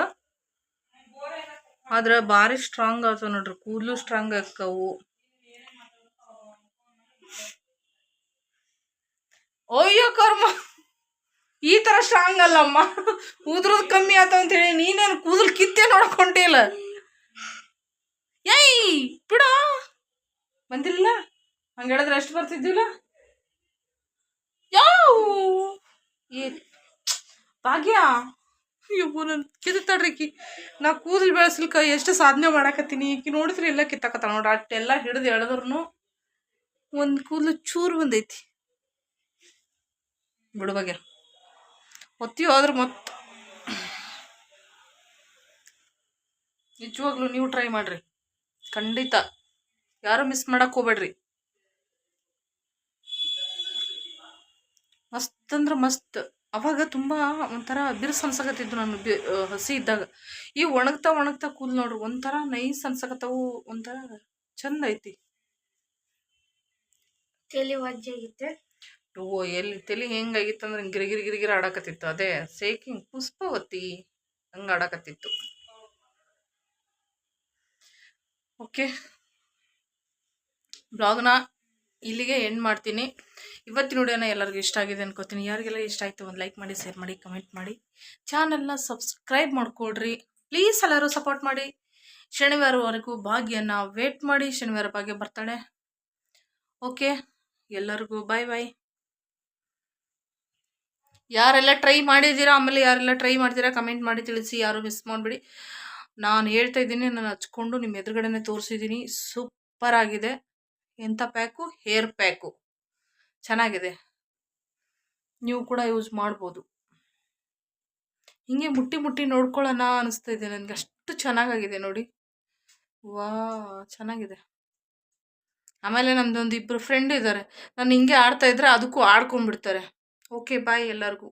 ಆದ್ರೆ ಭಾರಿ ಸ್ಟ್ರಾಂಗ್ ಆಗ್ತವ ನೋಡ್ರಿ, ಕೂದಲು ಸ್ಟ್ರಾಂಗ್ ಆಕ್ಕವು ಅಯ್ಯೋ ಕರ್ಮ. ಈ ತರ ಸ್ಟ್ರಾಂಗ್ ಅಲ್ಲಮ್ಮ. ಉದ್ರದ್ ಕಮ್ಮಿ ಆತ ಅಂತ ಹೇಳಿ ನೀನೇನು ಕೂದಲು ಕಿತ್ತೆ ನೋಡ್ಕೊಂಡಿಲ್ಲ ಏಯ್, ಬಿಡ. ಬಂದಿಲ್ಲ ಹಂಗೆ ಹೇಳಿದ್ರೆ ಎಷ್ಟು ಬರ್ತಿದ್ದಿಲ್ಲ? ಯಾವ ಭಾಗ್ಯ. ಅಯ್ಯೋ ನನ್ ಕಿತ್ತಾಡ್ರಿಕಿ ನಾ ಕೂದಲು ಬೆಳೆಸ್ಲಿಕ್ಕೆ ಎಷ್ಟು ಸಾಧನೆ ಮಾಡಾಕತ್ತೀನಿ. ಈಕಿ ನೋಡಿದ್ರೆ ಎಲ್ಲ ಕಿತ್ತಾಕತ್ತಾಳ ನೋಡ್ರಿ. ಅಷ್ಟೆಲ್ಲ ಹಿಡಿದು ಎಳೆದ್ರು ಒಂದು ಕೂದಲು ಚೂರು ಬಂದೈತಿ. ಬಿಡು ಭಾಗ್ಯ ಒತ್ತಿ ಮತ್ತೆ ನಿಜವಾಗ್ಲೂ ನೀವು ಟ್ರೈ ಮಾಡ್ರಿ. ಖಂಡಿತ. ಯಾರು ಮಿಸ್ ಮಾಡಕ್ಕೆ ಹೋಗ್ಬೇಡ್ರಿ. ಮಸ್ತ್ ಅಂದ್ರೆ ಮಸ್ತ್. ಅವಾಗ ತುಂಬ ಒಂಥರ ಬಿರುಸು ಅನ್ಸಕತ್ತಿದ್ದು ನಾನು ಬಿ ಹಸಿ ಇದ್ದಾಗ. ಈ ಒಣಗ್ತಾ ಒಣಗ್ತಾ ಕೂದಲು ನೋಡ್ರಿ ಒಂಥರ ನೈಸ್ ಅನ್ಸಕತ್ತವು ಒಂಥರ ಚಂದ ಐತಿ. ತಲೆ ಒಜ್ಜಾಗಿತ್ತೆ ಓ ಎಲ್ಲಿ ತಲೆ ಹೆಂಗಾಗಿತ್ತಂದ್ರೆ ಗಿರಿಗಿರಿ ಗಿರಿಗಿರಿ ಆಡಕತ್ತಿತ್ತು. ಅದೇ ಸೇಕಿಂಗ್ ಪುಷ್ಪವತಿ ಹಂಗೆ ಆಡಕತ್ತಿತ್ತು. ಓಕೆ. ಬ್ಲಾಗ್ನ ಇಲ್ಲಿಗೆ ಎಂಡ್ ಮಾಡ್ತೀನಿ. ಇವತ್ತಿನ ವಿಡಿಯೋನ ಎಲ್ಲರಿಗೂ ಇಷ್ಟ ಆಗಿದೆ ಅನ್ಕೋತೀನಿ. ಯಾರಿಗೆಲ್ಲ ಇಷ್ಟ ಆಯಿತು ಒಂದು ಲೈಕ್ ಮಾಡಿ ಶೇರ್ ಮಾಡಿ ಕಮೆಂಟ್ ಮಾಡಿ. ಚಾನಲ್ನ ಸಬ್ಸ್ಕ್ರೈಬ್ ಮಾಡ್ಕೊಳ್ರಿ. ಪ್ಲೀಸ್ ಎಲ್ಲರೂ ಸಪೋರ್ಟ್ ಮಾಡಿ. ಶನಿವಾರವರೆಗೂ ಭಾಗ್ಯನ ವೇಟ್ ಮಾಡಿ. ಶನಿವಾರ ಭಾಗ್ಯ ಬರ್ತಾಳೆ. ಓಕೆ ಎಲ್ಲರಿಗೂ ಬಾಯ್ ಬಾಯ್ ಯಾರೆಲ್ಲ ಟ್ರೈ ಮಾಡಿದ್ದೀರಾ, ಆಮೇಲೆ ಯಾರೆಲ್ಲ ಟ್ರೈ ಮಾಡ್ತೀರಾ ಕಮೆಂಟ್ ಮಾಡಿ ತಿಳಿಸಿ. ಯಾರು ಮಿಸ್ ಮಾಡಿಬಿಡಿ. ನಾನು ಹೇಳ್ತಾ ಇದ್ದೀನಿ, ನಾನು ಹಚ್ಕೊಂಡು ನಿಮ್ಮ ಎದುರುಗಡೆನೆ ತೋರಿಸಿದ್ದೀನಿ. ಸೂಪರ್ ಆಗಿದೆ. ಎಂಥ ಪ್ಯಾಕು ಹೇರ್ ಪ್ಯಾಕು ಚೆನ್ನಾಗಿದೆ. ನೀವು ಕೂಡ ಯೂಸ್ ಮಾಡ್ಬೋದು. ಹಿಂಗೆ ಮುಟ್ಟಿ ಮುಟ್ಟಿ ನೋಡ್ಕೊಳ್ಳೋಣ ಅನಿಸ್ತಾ ಇದೆ ನನಗೆ. ಅಷ್ಟು ಚೆನ್ನಾಗಾಗಿದೆ ನೋಡಿ. ವಾ ಚೆನ್ನಾಗಿದೆ. ಆಮೇಲೆ ನಮ್ದೊಂದು ಇಬ್ಬರು ಫ್ರೆಂಡ್ ಇದ್ದಾರೆ. ನಾನು ಹಿಂಗೆ ಆಡ್ತಾ ಇದ್ರೆ ಅದಕ್ಕೂ ಆಡ್ಕೊಂಡ್ಬಿಡ್ತಾರೆ. ಓಕೆ ಬಾಯ್ ಎಲ್ಲರಿಗೂ.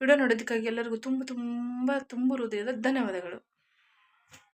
ವಿಡಿಯೋ ನೋಡೋದಕ್ಕಾಗಿ ಎಲ್ಲರಿಗೂ ತುಂಬ ತುಂಬ ತುಂಬ ಹೃದಯದ ಧನ್ಯವಾದಗಳು.